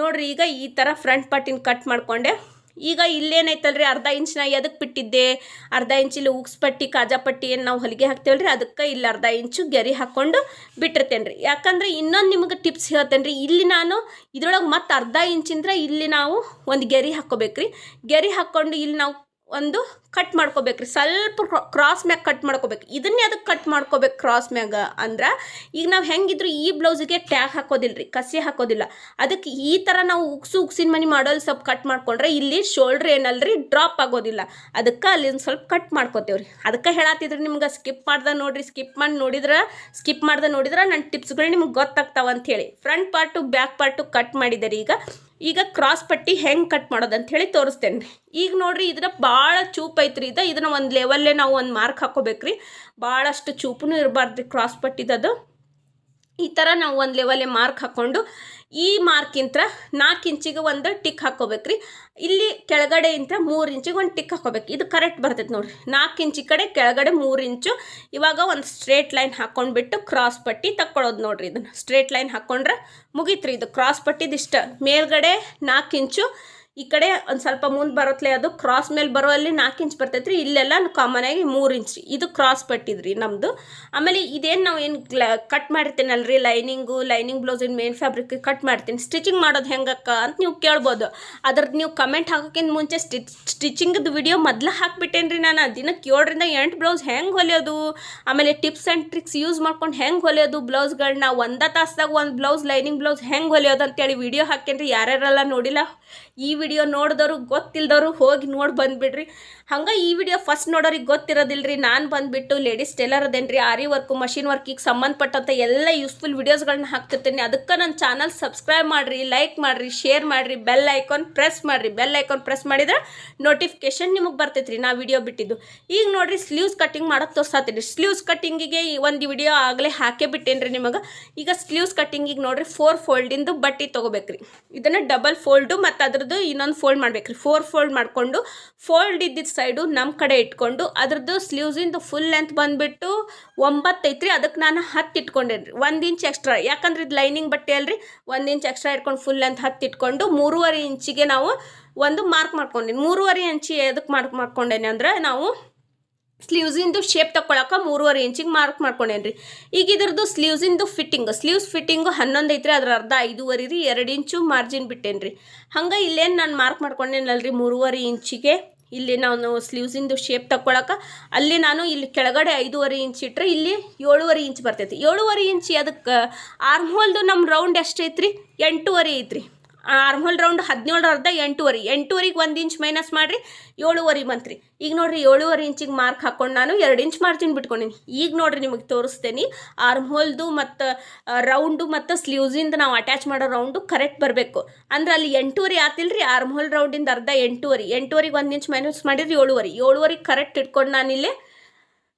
ನೋಡ್ರಿ ಈಗ ಈ ಥರ ಫ್ರಂಟ್ ಪಾರ್ಟಿನ ಕಟ್ ಮಾಡಿಕೊಂಡೆ. ಈಗ ಇಲ್ಲೇನೈತಲ್ರಿ? ಅರ್ಧ ಇಂಚ್ನ ಎದಕ್ಕೆ ಬಿಟ್ಟಿದ್ದೆ? ಅರ್ಧ ಪಟ್ಟಿ, ಕಾಜಾ ಪಟ್ಟಿ ಏನು ನಾವು ಹೊಲಿಗೆ ಹಾಕ್ತೇವಲ್ರಿ? ಅದಕ್ಕೆ ಇಲ್ಲಿ ಅರ್ಧ ಇಂಚು ಗೆರಿ ಹಾಕ್ಕೊಂಡು ಬಿಟ್ಟಿರ್ತೇನೆ ರೀ ಯಾಕಂದ್ರೆ ಇನ್ನೊಂದು ನಿಮಗೆ ಟಿಪ್ಸ್ ಹೇಳ್ತೇನೆ ರೀ ಇಲ್ಲಿ ನಾನು ಇದ್ರೊಳಗೆ ಮತ್ತೆ ಅರ್ಧ ಇಂಚಿಂದ್ರೆ ಇಲ್ಲಿ ನಾವು ಒಂದು ಗೆರಿ ಹಾಕ್ಕೋಬೇಕ್ರಿ. ಗೆರಿ ಹಾಕ್ಕೊಂಡು ಇಲ್ಲಿ ನಾವು ಒಂದು ಕಟ್ ಮಾಡ್ಕೋಬೇಕ್ರಿ. ಸ್ವಲ್ಪ ಕ್ರಾಸ್ ಮ್ಯಾಗ ಕಟ್ ಮಾಡ್ಕೋಬೇಕು ಇದನ್ನೇ ಅದಕ್ಕೆ ಕಟ್ ಮಾಡ್ಕೋಬೇಕು ಕ್ರಾಸ್ ಮ್ಯಾಗ ಅಂದ್ರೆ ಈಗ ನಾವು ಹೆಂಗಿದ್ರು ಈ ಬ್ಲೌಸಿಗೆ ಟ್ಯಾಗ್ ಹಾಕೋದಿಲ್ಲ ಕಸಿ ಹಾಕೋದಿಲ್ಲ. ಅದಕ್ಕೆ ಈ ಥರ ನಾವು ಉಗ್ಸು ಉಗ್ಸಿನ ಮನೆ ಮಾಡೋಲ್ಲಿ ಸ್ವಲ್ಪ ಕಟ್ ಮಾಡ್ಕೊಂಡ್ರೆ ಇಲ್ಲಿ ಶೋಲ್ಡ್ರ್ ಏನಲ್ರಿ ಡ್ರಾಪ್ ಆಗೋದಿಲ್ಲ. ಅದಕ್ಕೆ ಅಲ್ಲಿ ಒಂದು ಸ್ವಲ್ಪ ಕಟ್ ಮಾಡ್ಕೋತೇವ್ರಿ. ಅದಕ್ಕೆ ಹೇಳತ್ತಿದ್ರಿ ನಿಮ್ಗೆ ಸ್ಕಿಪ್ ಮಾಡ್ದೆ ನೋಡ್ರಿ ಸ್ಕಿಪ್ ಮಾಡಿ ನೋಡಿದ್ರೆ ಸ್ಕಿಪ್ ಮಾಡ್ದೆ ನೋಡಿದ್ರೆ ನನ್ನ ಟಿಪ್ಸ್ಗಳು ನಿಮ್ಗೆ ಗೊತ್ತಾಗ್ತಾವ ಅಂಥೇಳಿ front part back part cut ಮಾಡಿದ್ದಾರೆ ಈಗ. ಈಗ ಕ್ರಾಸ್ ಪಟ್ಟಿ ಹೆಂಗೆ ಕಟ್ ಮಾಡೋದು ಅಂತ ಹೇಳಿ ತೋರಿಸ್ತೇನೆ ಈಗ ನೋಡ್ರಿ ಇದರ ಭಾಳ ಚೂಪ್ ಐತ್ರಿ ಇದು. ಇದನ್ನ ಒಂದು ಲೆವಲ್ಲೇ ನಾವು ಒಂದು ಮಾರ್ಕ್ ಹಾಕೋಬೇಕ್ರಿ. ಭಾಳಷ್ಟು ಚೂಪೂ ಇರಬಾರ್ದು ಕ್ರಾಸ್ ಪಟ್ಟಿದದು. ಈ ಥರ ನಾವು ಒಂದು ಲೆವಲ್ಲೇ ಮಾರ್ಕ್ ಹಾಕ್ಕೊಂಡು ಈ ಮಾರ್ಕಿಂತ ನಾಲ್ಕು ಇಂಚಿಗೆ ಒಂದು ಟಿಕ್ ಹಾಕ್ಕೋಬೇಕ್ರಿ ಇಲ್ಲಿ ಕೆಳಗಡೆ ಇಂತ ಮೂರು ಇಂಚಿಗೆ ಒಂದು ಟಿಕ್ ಹಾಕೋಬೇಕು. ಇದು ಕರೆಕ್ಟ್ ಬರ್ತೈತೆ ನೋಡಿರಿ. ನಾಲ್ಕು ಇಂಚಿ ಕಡೆ ಕೆಳಗಡೆ ಮೂರು ಇಂಚು. ಇವಾಗ ಒಂದು ಸ್ಟ್ರೇಟ್ ಲೈನ್ ಹಾಕ್ಕೊಂಡ್ಬಿಟ್ಟು ಕ್ರಾಸ್ ಪಟ್ಟಿ ತಕ್ಕೊಳ್ಳೋದು ನೋಡಿರಿ ಇದನ್ನು. ಸ್ಟ್ರೇಟ್ ಲೈನ್ ಹಾಕ್ಕೊಂಡ್ರೆ ಮುಗೀತ್ರಿ ಇದು. ಕ್ರಾಸ್ ಪಟ್ಟಿದಿಷ್ಟ ಮೇಲ್ಗಡೆ ನಾಲ್ಕು ಇಂಚು ಈ ಕಡೆ ಒಂದು ಸ್ವಲ್ಪ ಮುಂದೆ ಬರುತ್ತಲೆ ಅದು ಕ್ರಾಸ್ ಮೇಲೆ ಬರೋಲ್ಲಿ ನಾಲ್ಕು ಇಂಚ್ ಬರ್ತೈತೆ ರೀ ಇಲ್ಲೆಲ್ಲ ಕಾಮನ್ ಆಗಿ ಮೂರು ಇಂಚ್ ರೀ ಇದು ಕ್ರಾಸ್ ಪಟ್ಟಿದ್ರಿ ನಮ್ಮದು ಆಮೇಲೆ ಇದೇನು ನಾವು ಏನು ಕಟ್ ಕಟ್ ಮಾಡಿರ್ತೀನಲ್ರಿ? ಲೈನಿಂಗು ಲೈನಿಂಗ್ ಬ್ಲೌಸಿನ ಮೇನ್ ಫ್ಯಾಬ್ರಿಕ್ ಕಟ್ ಮಾಡ್ತೀನಿ. ಸ್ಟಿಚಿಂಗ್ ಮಾಡೋದು ಹೆಂಗಕ್ಕ ಅಂತ ನೀವು ಕೇಳ್ಬೋದು. ಅದ್ರದ್ದು ನೀವು ಕಮೆಂಟ್ ಹಾಕೋಕ್ಕಿಂತ ಮುಂಚೆ ಸ್ಟಿಚ್ ಸ್ಟಿಚಿಂಗ್ದು ವಿಡಿಯೋ ಮೊದಲು ಹಾಕ್ಬಿಟ್ಟೇನೆ ರೀ ನಾನು. ದಿನಕ್ಕೆ ಏಳರಿಂದ ಎಂಟು ಬ್ಲೌಸ್ ಹೆಂಗೆ ಹೊಲಿಯೋದು? ಆಮೇಲೆ ಟಿಪ್ಸ್ ಆ್ಯಂಡ್ ಟ್ರಿಕ್ಸ್ ಯೂಸ್ ಮಾಡ್ಕೊಂಡು ಹೆಂಗೆ ಹೊಲಿಯೋದು ಬ್ಲೌಸ್ಗಳನ್ನ ಒಂದೇ ತಾಸ್ದಾಗ ಒಂದು ಬ್ಲೌಸ್ ಲೈನಿಂಗ್ ಬ್ಲೌಸ್ ಹೆಂಗೆ ಹೊಲಿಯೋದು ಅಂತೇಳಿ ವಿಡಿಯೋ ಹಾಕೇನ್ರಿ ಯಾರ್ಯಾರೆಲ್ಲ ನೋಡಿಲ್ಲ? ಈ ವಿಡಿಯೋ ನೋಡಿದವ್ರು ಗೊತ್ತಿಲ್ದವರು ಹೋಗಿ ನೋಡಿ ಬಂದುಬಿಡ್ರಿ. ಹಂಗೆ ಈ ವಿಡಿಯೋ ಫಸ್ಟ್ ನೋಡೋರಿಗೆ ಗೊತ್ತಿರೋದಿಲ್ಲ ರೀ ನಾನು ಬಂದುಬಿಟ್ಟು ಲೇಡೀಸ್ ಟೇಲರ್ ಅದೇನು ರೀ ಆರಿ ವರ್ಕು ಮಷಿನ್ ವರ್ಕಿಗೆ ಸಂಬಂಧಪಟ್ಟಂಥ ಎಲ್ಲ ಯೂಸ್ಫುಲ್ ವಿಡಿಯೋಸ್ಗಳನ್ನ ಹಾಕ್ತಿರ್ತೀನಿ. ಅದಕ್ಕೆ ನನ್ನ ಚಾನಲ್ ಸಬ್ಸ್ಕ್ರೈಬ್ ಮಾಡಿರಿ ಲೈಕ್ ಮಾಡಿರಿ ಶೇರ್ ಮಾಡಿರಿ ಬೆಲ್ ಐಕಾನ್ ಪ್ರೆಸ್ ಮಾಡಿರಿ. ಬೆಲ್ ಐಕಾನ್ ಪ್ರೆಸ್ ಮಾಡಿದ್ರೆ ನೋಟಿಫಿಕೇಶನ್ ನಿಮಗೆ ಬರ್ತೈತೆ ರೀ ನಾ ವಿಡಿಯೋ ಬಿಟ್ಟಿದ್ದು. ಈಗ ನೋಡಿರಿ ಸ್ಲೀವ್ಸ್ ಕಟ್ಟಿಂಗ್ ಮಾಡೋಕೆ ತೋರ್ಸಾತೀನಿ. ಸ್ಲೀವ್ಸ್ ಕಟ್ಟಿಂಗಿಗೆ ಒಂದು ವಿಡಿಯೋ ಆಗಲೇ ಹಾಕೇ ಬಿಟ್ಟೇನಿ ರೀ ನಿಮಗೆ. ಈಗ ಸ್ಲೀವ್ಸ್ ಕಟ್ಟಿಂಗಿಗೆ ನೋಡಿರಿ ಫೋರ್ ಫೋಲ್ಡಿಂದು ಬಟ್ಟೆ ತೊಗೋಬೇಕ್ರಿ. ಇದನ್ನು ಡಬಲ್ ಫೋಲ್ಡು ಮತ್ತು ಅದ್ರದ್ದು ಇನ್ನೊಂದು ಫೋಲ್ಡ್ ಮಾಡ್ಬೇಕ್ರಿ ಫೋರ್ ಫೋಲ್ಡ್ ಮಾಡಿಕೊಂಡು ಫೋಲ್ಡ್ ಇದ್ದಿದ್ದ ಸೈಡು ನಮ್ಮ ಕಡೆ ಇಟ್ಕೊಂಡು ಅದ್ರದ್ದು ಸ್ಲೀವ್ಸಿಂದು ಫುಲ್ ಲೆಂತ್ ಬಂದುಬಿಟ್ಟು ಒಂಬತ್ತೈತ್ರಿ ಅದಕ್ಕೆ ನಾನು ಹತ್ತು ಇಟ್ಕೊಂಡೇನಿ ರೀ. ಒಂದು ಇಂಚ್ ಎಕ್ಸ್ಟ್ರಾ ಯಾಕಂದ್ರೆ ಇದು ಲೈನಿಂಗ್ ಬಟ್ಟೆ ಅಲ್ರಿ. ಒಂದು ಇಂಚ್ ಎಕ್ಸ್ಟ್ರಾ ಇಟ್ಕೊಂಡು ಫುಲ್ ಲೆಂತ್ ಹತ್ತು ಇಟ್ಕೊಂಡು ಮೂರುವರೆ ಇಂಚಿಗೆ ನಾವು ಒಂದು ಮಾರ್ಕ್ ಮಾಡ್ಕೊಂಡೀನಿ ಮೂರುವರೆ ಇಂಚಿ ಎದಕ್ಕೆ ಮಾರ್ಕ್ ಮಾಡ್ಕೊಂಡೇನೆ ಅಂದ್ರೆ ನಾವು ಸ್ಲೀವ್ಸಿಂದು ಶೇಪ್ ತಗೊಳಕ್ಕೆ ಮೂರುವರೆ ಇಂಚಿಗೆ ಮಾರ್ಕ್ ಮಾಡ್ಕೊಂಡೇನ್ರಿ. ಈಗ ಇದ್ರದ್ದು ಸ್ಲೀವ್ಸಿಂದು ಫಿಟ್ಟಿಂಗ್ ಸ್ಲೀವ್ಸ್ ಫಿಟ್ಟಿಂಗು ಹನ್ನೊಂದು ಐತ್ರಿ, ಅದ್ರ ಅರ್ಧ ಐದೂವರೆ ರೀ, ಎರಡು ಇಂಚು ಮಾರ್ಜಿನ್ ಬಿಟ್ಟೇನ್ರಿ. ಹಂಗೆ ಇಲ್ಲೇನು ನಾನು ಮಾರ್ಕ್ ಮಾಡ್ಕೊಂಡೇನಲ್ರಿ ಮೂರುವರೆ ಇಂಚಿಗೆ? ಇಲ್ಲಿ ನಾನು ಸ್ಲೀವ್ಸಿಂದು ಶೇಪ್ ತಗೊಳಕ್ಕೆ ಅಲ್ಲಿ ನಾನು ಇಲ್ಲಿ ಕೆಳಗಡೆ ಐದೂವರೆ ಇಂಚ್ ಇಟ್ಟರೆ ಇಲ್ಲಿ ಏಳುವರೆ ಇಂಚ್ ಬರ್ತೈತಿ. ಏಳುವರೆ ಇಂಚಿ ಅದಕ್ಕೆ ಆರ್ಮ್ ಹೋಲ್ದು ನಮ್ಮ ರೌಂಡ್ ಎಷ್ಟೈತ್ರಿ? ಎಂಟೂವರೆ ಐತ್ರಿ. ಆರ್ಮೋಲ್ ರೌಂಡ್ ಹದಿನೇಳು ಅರ್ಧ ಎಂಟೂವರೆ. ಎಂಟೂವರೆಗೆ ಒಂದು ಇಂಚ್ ಮೈನಸ್ ಮಾಡಿರಿ, ಏಳುವರೆ ಬಂತ್ರಿ. ಈಗ ನೋಡಿರಿ, ಏಳುವರೆ ಇಂಚಿಗೆ ಮಾರ್ಕ್ ಹಾಕೊಂಡು ನಾನು ಎರಡು ಇಂಚ್ ಮಾರ್ಜಿನ್ ಬಿಟ್ಕೊಂಡಿನಿ. ಈಗ ನೋಡಿರಿ ನಿಮಗೆ ತೋರಿಸ್ತೇನೆ, ಆರ್ಮೋಲ್ದು ಮತ್ತು ರೌಂಡು ಮತ್ತು ಸ್ಲೀವ್ಸಿಂದ ನಾವು ಅಟ್ಯಾಚ್ ಮಾಡೋ ರೌಂಡು ಕರೆಕ್ಟ್ ಬರಬೇಕು. ಅಂದ್ರೆ ಅಲ್ಲಿ ಎಂಟೂವರೆ ಆತಿಲ್ರಿ, ಆರ್ಮೋಲ್ ರೌಂಡಿಂದ ಅರ್ಧ ಎಂಟೂವರೆ. ಎಂಟೂವರೆಗೆ ಒಂದು ಇಂಚ್ ಮೈನಸ್ ಮಾಡಿದ್ರೆ ಏಳುವರೆ. ಏಳುವರೆಗೆ ಕರೆಕ್ಟ್ ಇಟ್ಕೊಂಡು ನಾನಿಲ್ಲಿ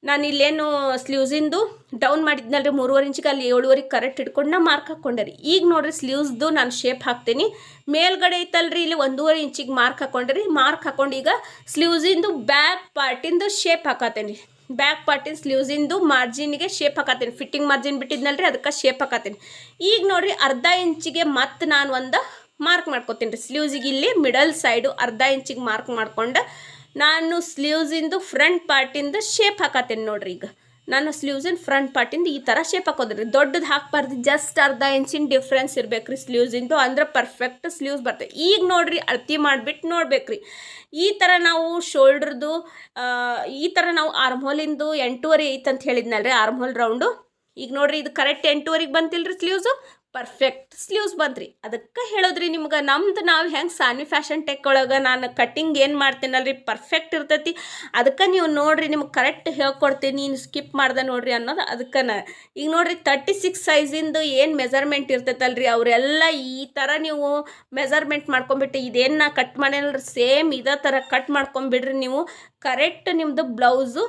ನಾನು ಇಲ್ಲೇನು ಸ್ಲೀವ್ಸಿಂದು ಡೌನ್ ಮಾಡಿದ್ನಲ್ರಿ, ಮೂರುವರೆ ಇಂಚಿಗೆ ಅಲ್ಲಿ ಏಳುವರೆಗೆ ಕರೆಕ್ಟ್ ಇಟ್ಕೊಂಡು ನಾ ಮಾರ್ಕ್ ಹಾಕ್ಕೊಂಡೆ ರೀ. ಈಗ ನೋಡ್ರಿ ಸ್ಲೀವ್ಸ್ದು ನಾನು ಶೇಪ್ ಹಾಕ್ತೀನಿ. ಮೇಲ್ಗಡೆ ಐತಲ್ರಿ, ಇಲ್ಲಿ ಒಂದೂವರೆ ಇಂಚಿಗೆ ಮಾರ್ಕ್ ಹಾಕೊಂಡೆ ರೀ. ಮಾರ್ಕ್ ಹಾಕೊಂಡು ಈಗ ಸ್ಲೀವ್ಸಿಂದು ಬ್ಯಾಕ್ ಪಾರ್ಟಿಂದು ಶೇಪ್ ಹಾಕತ್ತೇನೆ ರೀ. ಬ್ಯಾಕ್ ಪಾರ್ಟಿನ ಸ್ಲೀವ್ಸಿಂದು ಮಾರ್ಜಿನ್ಗೆ ಶೇಪ್ ಹಾಕತ್ತೀನಿ ಫಿಟ್ಟಿಂಗ್ ಮಾರ್ಜಿನ್ ಬಿಟ್ಟಿದ್ನಲ್ರಿ, ಅದಕ್ಕೆ ಶೇಪ್ ಹಾಕತ್ತೀನಿ ಈಗ ನೋಡಿರಿ ಅರ್ಧ ಇಂಚಿಗೆ ಮತ್ತೆ ನಾನು ಒಂದು ಮಾರ್ಕ್ ಮಾಡ್ಕೊತೀನಿ ರೀ. ಸ್ಲೀವ್ಸಿಗೆ ಇಲ್ಲಿ ಮಿಡಲ್ ಸೈಡು ಅರ್ಧ ಇಂಚಿಗೆ ಮಾರ್ಕ್ ಮಾಡ್ಕೊಂಡು ನಾನು ಸ್ಲೀವ್ಸಿಂದು ಫ್ರಂಟ್ ಪಾರ್ಟಿಂದ ಶೇಪ್ ಹಾಕತ್ತೇನೆ ನೋಡ್ರಿ ಈಗ. ನಾನು ಸ್ಲೀವ್ಸಿನ ಫ್ರಂಟ್ ಪಾರ್ಟಿಂದ ಈ ಥರ ಶೇಪ್ ಹಾಕೋದ್ರಿ. ದೊಡ್ಡದು ಹಾಕ್ಬಾರ್ದು ಜಸ್ಟ್ ಅರ್ಧ ಇಂಚಿನ ಡಿಫ್ರೆನ್ಸ್ ಇರ್ಬೇಕು ರೀ ಸ್ಲೀವ್ಸಿಂದು. ಅಂದ್ರೆ ಪರ್ಫೆಕ್ಟ್ ಸ್ಲೀವ್ಸ್ ಬರ್ತವೆ ಈಗ ನೋಡ್ರಿ, ಅಳತಿ ಮಾಡಿಬಿಟ್ಟು ನೋಡ್ಬೇಕ್ರಿ. ಈ ಥರ ನಾವು ಶೋಲ್ಡ್ರದ್ದು ಈ ಥರ ನಾವು ಆರ್ಮ್ ಹೋಲಿಂದು ಎಂಟೂವರೆ ಐತಂತ ಹೇಳಿದ್ನಲ್ರಿ ಆರ್ಮ್ ಹೋಲ್ ರೌಂಡು ಈಗ ನೋಡ್ರಿ, ಇದು ಕರೆಕ್ಟ್ ಎಂಟೂವರೆಗೆ ಬಂತಿಲ್ರಿ ಸ್ಲೀವ್ಸು? ಪರ್ಫೆಕ್ಟ್ ಸ್ಲೀವ್ಸ್ ಬಂತ್ರಿ. ಅದಕ್ಕೆ ಹೇಳೋದ್ರಿ ನಿಮ್ಗೆ, ನಮ್ದು ನಾವು ಹೆಂಗೆ ಸಾನ್ವಿ ಫ್ಯಾಷನ್ ಟೆಕ್ ಒಳಗೆ ನಾನು ಕಟ್ಟಿಂಗ್ ಏನು ಮಾಡ್ತೀನಲ್ರಿ ಪರ್ಫೆಕ್ಟ್ ಇರ್ತೈತಿ. ಅದಕ್ಕೆ ನೀವು ನೋಡ್ರಿ, ನಿಮ್ಗೆ ಕರೆಕ್ಟ್ ಹೇಳ್ಕೊಡ್ತೀನಿ, ನೀನು ಸ್ಕಿಪ್ ಮಾಡ್ದೆ ನೋಡ್ರಿ ಅನ್ನೋದು ಅದಕ್ಕೆ ನಾ ಈಗ ನೋಡ್ರಿ ತರ್ಟಿ ಸಿಕ್ಸ್ ಸೈಜಿಂದು ಏನು ಮೆಜರ್ಮೆಂಟ್ ಇರ್ತೈತಲ್ರಿ, ಅವರೆಲ್ಲ ಈ ಥರ ನೀವು ಮೆಜರ್ಮೆಂಟ್ ಮಾಡ್ಕೊಂಬಿಟ್ಟು ಇದೇನು ನಾ ಕಟ್ ಮಾಡೇನಲ್ರಿ ಸೇಮ್ ಇದೇ ಥರ ಕಟ್ ಮಾಡ್ಕೊಂಬಿಡ್ರಿ ನೀವು. ಕರೆಕ್ಟ್ ನಿಮ್ಮದು ಬ್ಲೌಸು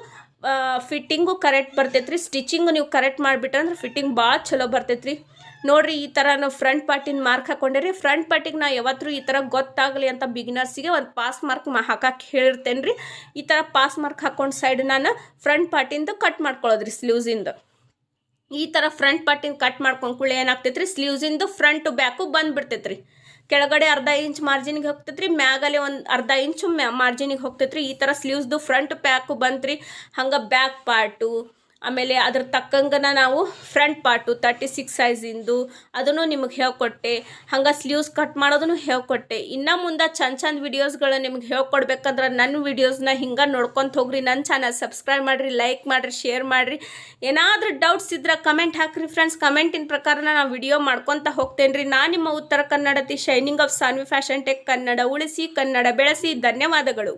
ಫಿಟ್ಟಿಂಗು ಕರೆಕ್ಟ್ ಬರ್ತೈತ್ರಿ ಸ್ಟಿಚಿಂಗು ನೀವು ಕರೆಕ್ಟ್ ಮಾಡಿಬಿಟ್ರೆ ಅಂದ್ರೆ ಫಿಟ್ಟಿಂಗ್ ಭಾಳ ಚಲೋ ಬರ್ತೈತ್ರಿ. ನೋಡ್ರಿ, ಈ ಥರ ನಾವು ಫ್ರಂಟ್ ಪಾರ್ಟಿನ ಮಾರ್ಕ್ ಹಾಕೊಂಡಿರಿ. ಫ್ರಂಟ್ ಪಾರ್ಟಿಗೆ ನಾ ಯಾವತ್ತೂ ಈ ಥರ ಗೊತ್ತಾಗಲಿ ಅಂತ ಬಿಗಿನರ್ಸಿಗೆ ಒಂದು ಪಾಸ್ ಮಾರ್ಕ್ ಮಾ ಹಾಕಕ್ಕೆ ಹೇಳಿರ್ತೇನೆ ರೀ ಈ ಥರ ಪಾಸ್ ಮಾರ್ಕ್ ಹಾಕೊಂಡು ಸೈಡ್ ನಾನು ಫ್ರಂಟ್ ಪಾರ್ಟಿಂದು ಕಟ್ ಮಾಡ್ಕೊಳ್ಳೋದ್ರಿ ಸ್ಲೀವ್ಸಿಂದು ಈ ಥರ ಫ್ರಂಟ್ ಪಾರ್ಟಿನ ಕಟ್ ಮಾಡ್ಕೊಂಡು ಕೂಡಲೇ ಏನಾಗ್ತೈತೆ ರೀ ಸ್ಲೀವ್ಸಿಂದು ಫ್ರಂಟು ಬ್ಯಾಕು ಬಂದುಬಿಡ್ತೈತೆ ರೀ ಕೆಳಗಡೆ ಅರ್ಧ ಇಂಚ್ ಮಾರ್ಜಿನಿಗೆ ಹೋಗ್ತೈತೆ ರೀ ಮ್ಯಾಗಲೆ ಒಂದು ಅರ್ಧ ಇಂಚು ಮ್ಯಾ ಮಾರ್ಜಿನಿಗೆ ಹೋಗ್ತೈತೆ ರೀ ಈ ಥರ ಸ್ಲೀವ್ಸ್ದು ಫ್ರಂಟ್ ಪ್ಯಾಕು ಬಂತು ರೀ ಹಂಗೆ ಬ್ಯಾಕ್ ಪಾರ್ಟು ಆಮೇಲೆ ಅದ್ರ ತಕ್ಕಂಗನ ನಾವು ಫ್ರಂಟ್ ಪಾರ್ಟು ತರ್ಟಿ ಸಿಕ್ಸ್ ಸೈಜಿಂದು ಅದನ್ನು ನಿಮಗೆ ಹೇಳ್ಕೊಟ್ಟೆ. ಹಂಗೆ ಸ್ಲೀವ್ಸ್ ಕಟ್ ಮಾಡೋದನ್ನು ಹೇಳ್ಕೊಟ್ಟೆ. ಇನ್ನು ಮುಂದೆ ಚಂದ ಚಂದ ವೀಡಿಯೋಸ್ಗಳು ನಿಮ್ಗೆ ಹೇಳ್ಕೊಡ್ಬೇಕಂದ್ರೆ ನನ್ನ ವೀಡಿಯೋಸ್ನ ಹಿಂಗೆ ನೋಡ್ಕೊಂತ ಹೋಗ್ರಿ. ನನ್ನ ಚಾನಲ್ ಸಬ್ಸ್ಕ್ರೈಬ್ ಮಾಡಿರಿ ಲೈಕ್ ಮಾಡಿರಿ ಶೇರ್ ಮಾಡಿರಿ. ಏನಾದರೂ ಡೌಟ್ಸ್ ಇದ್ರೆ ಕಮೆಂಟ್ ಹಾಕ್ರಿ ಫ್ರೆಂಡ್ಸ್ ಕಮೆಂಟಿನ ಪ್ರಕಾರ ನಾನು ವಿಡಿಯೋ ಮಾಡ್ಕೊತ ಹೋಗ್ತೇನೆ ರೀ ನಾನು ನಿಮ್ಮ ಉತ್ತರ ಕನ್ನಡತಿ shining of Sanvi fashion tech Kannada, ಉಳಿಸಿ ಕನ್ನಡ ಬೆಳೆಸಿ. ಧನ್ಯವಾದಗಳು.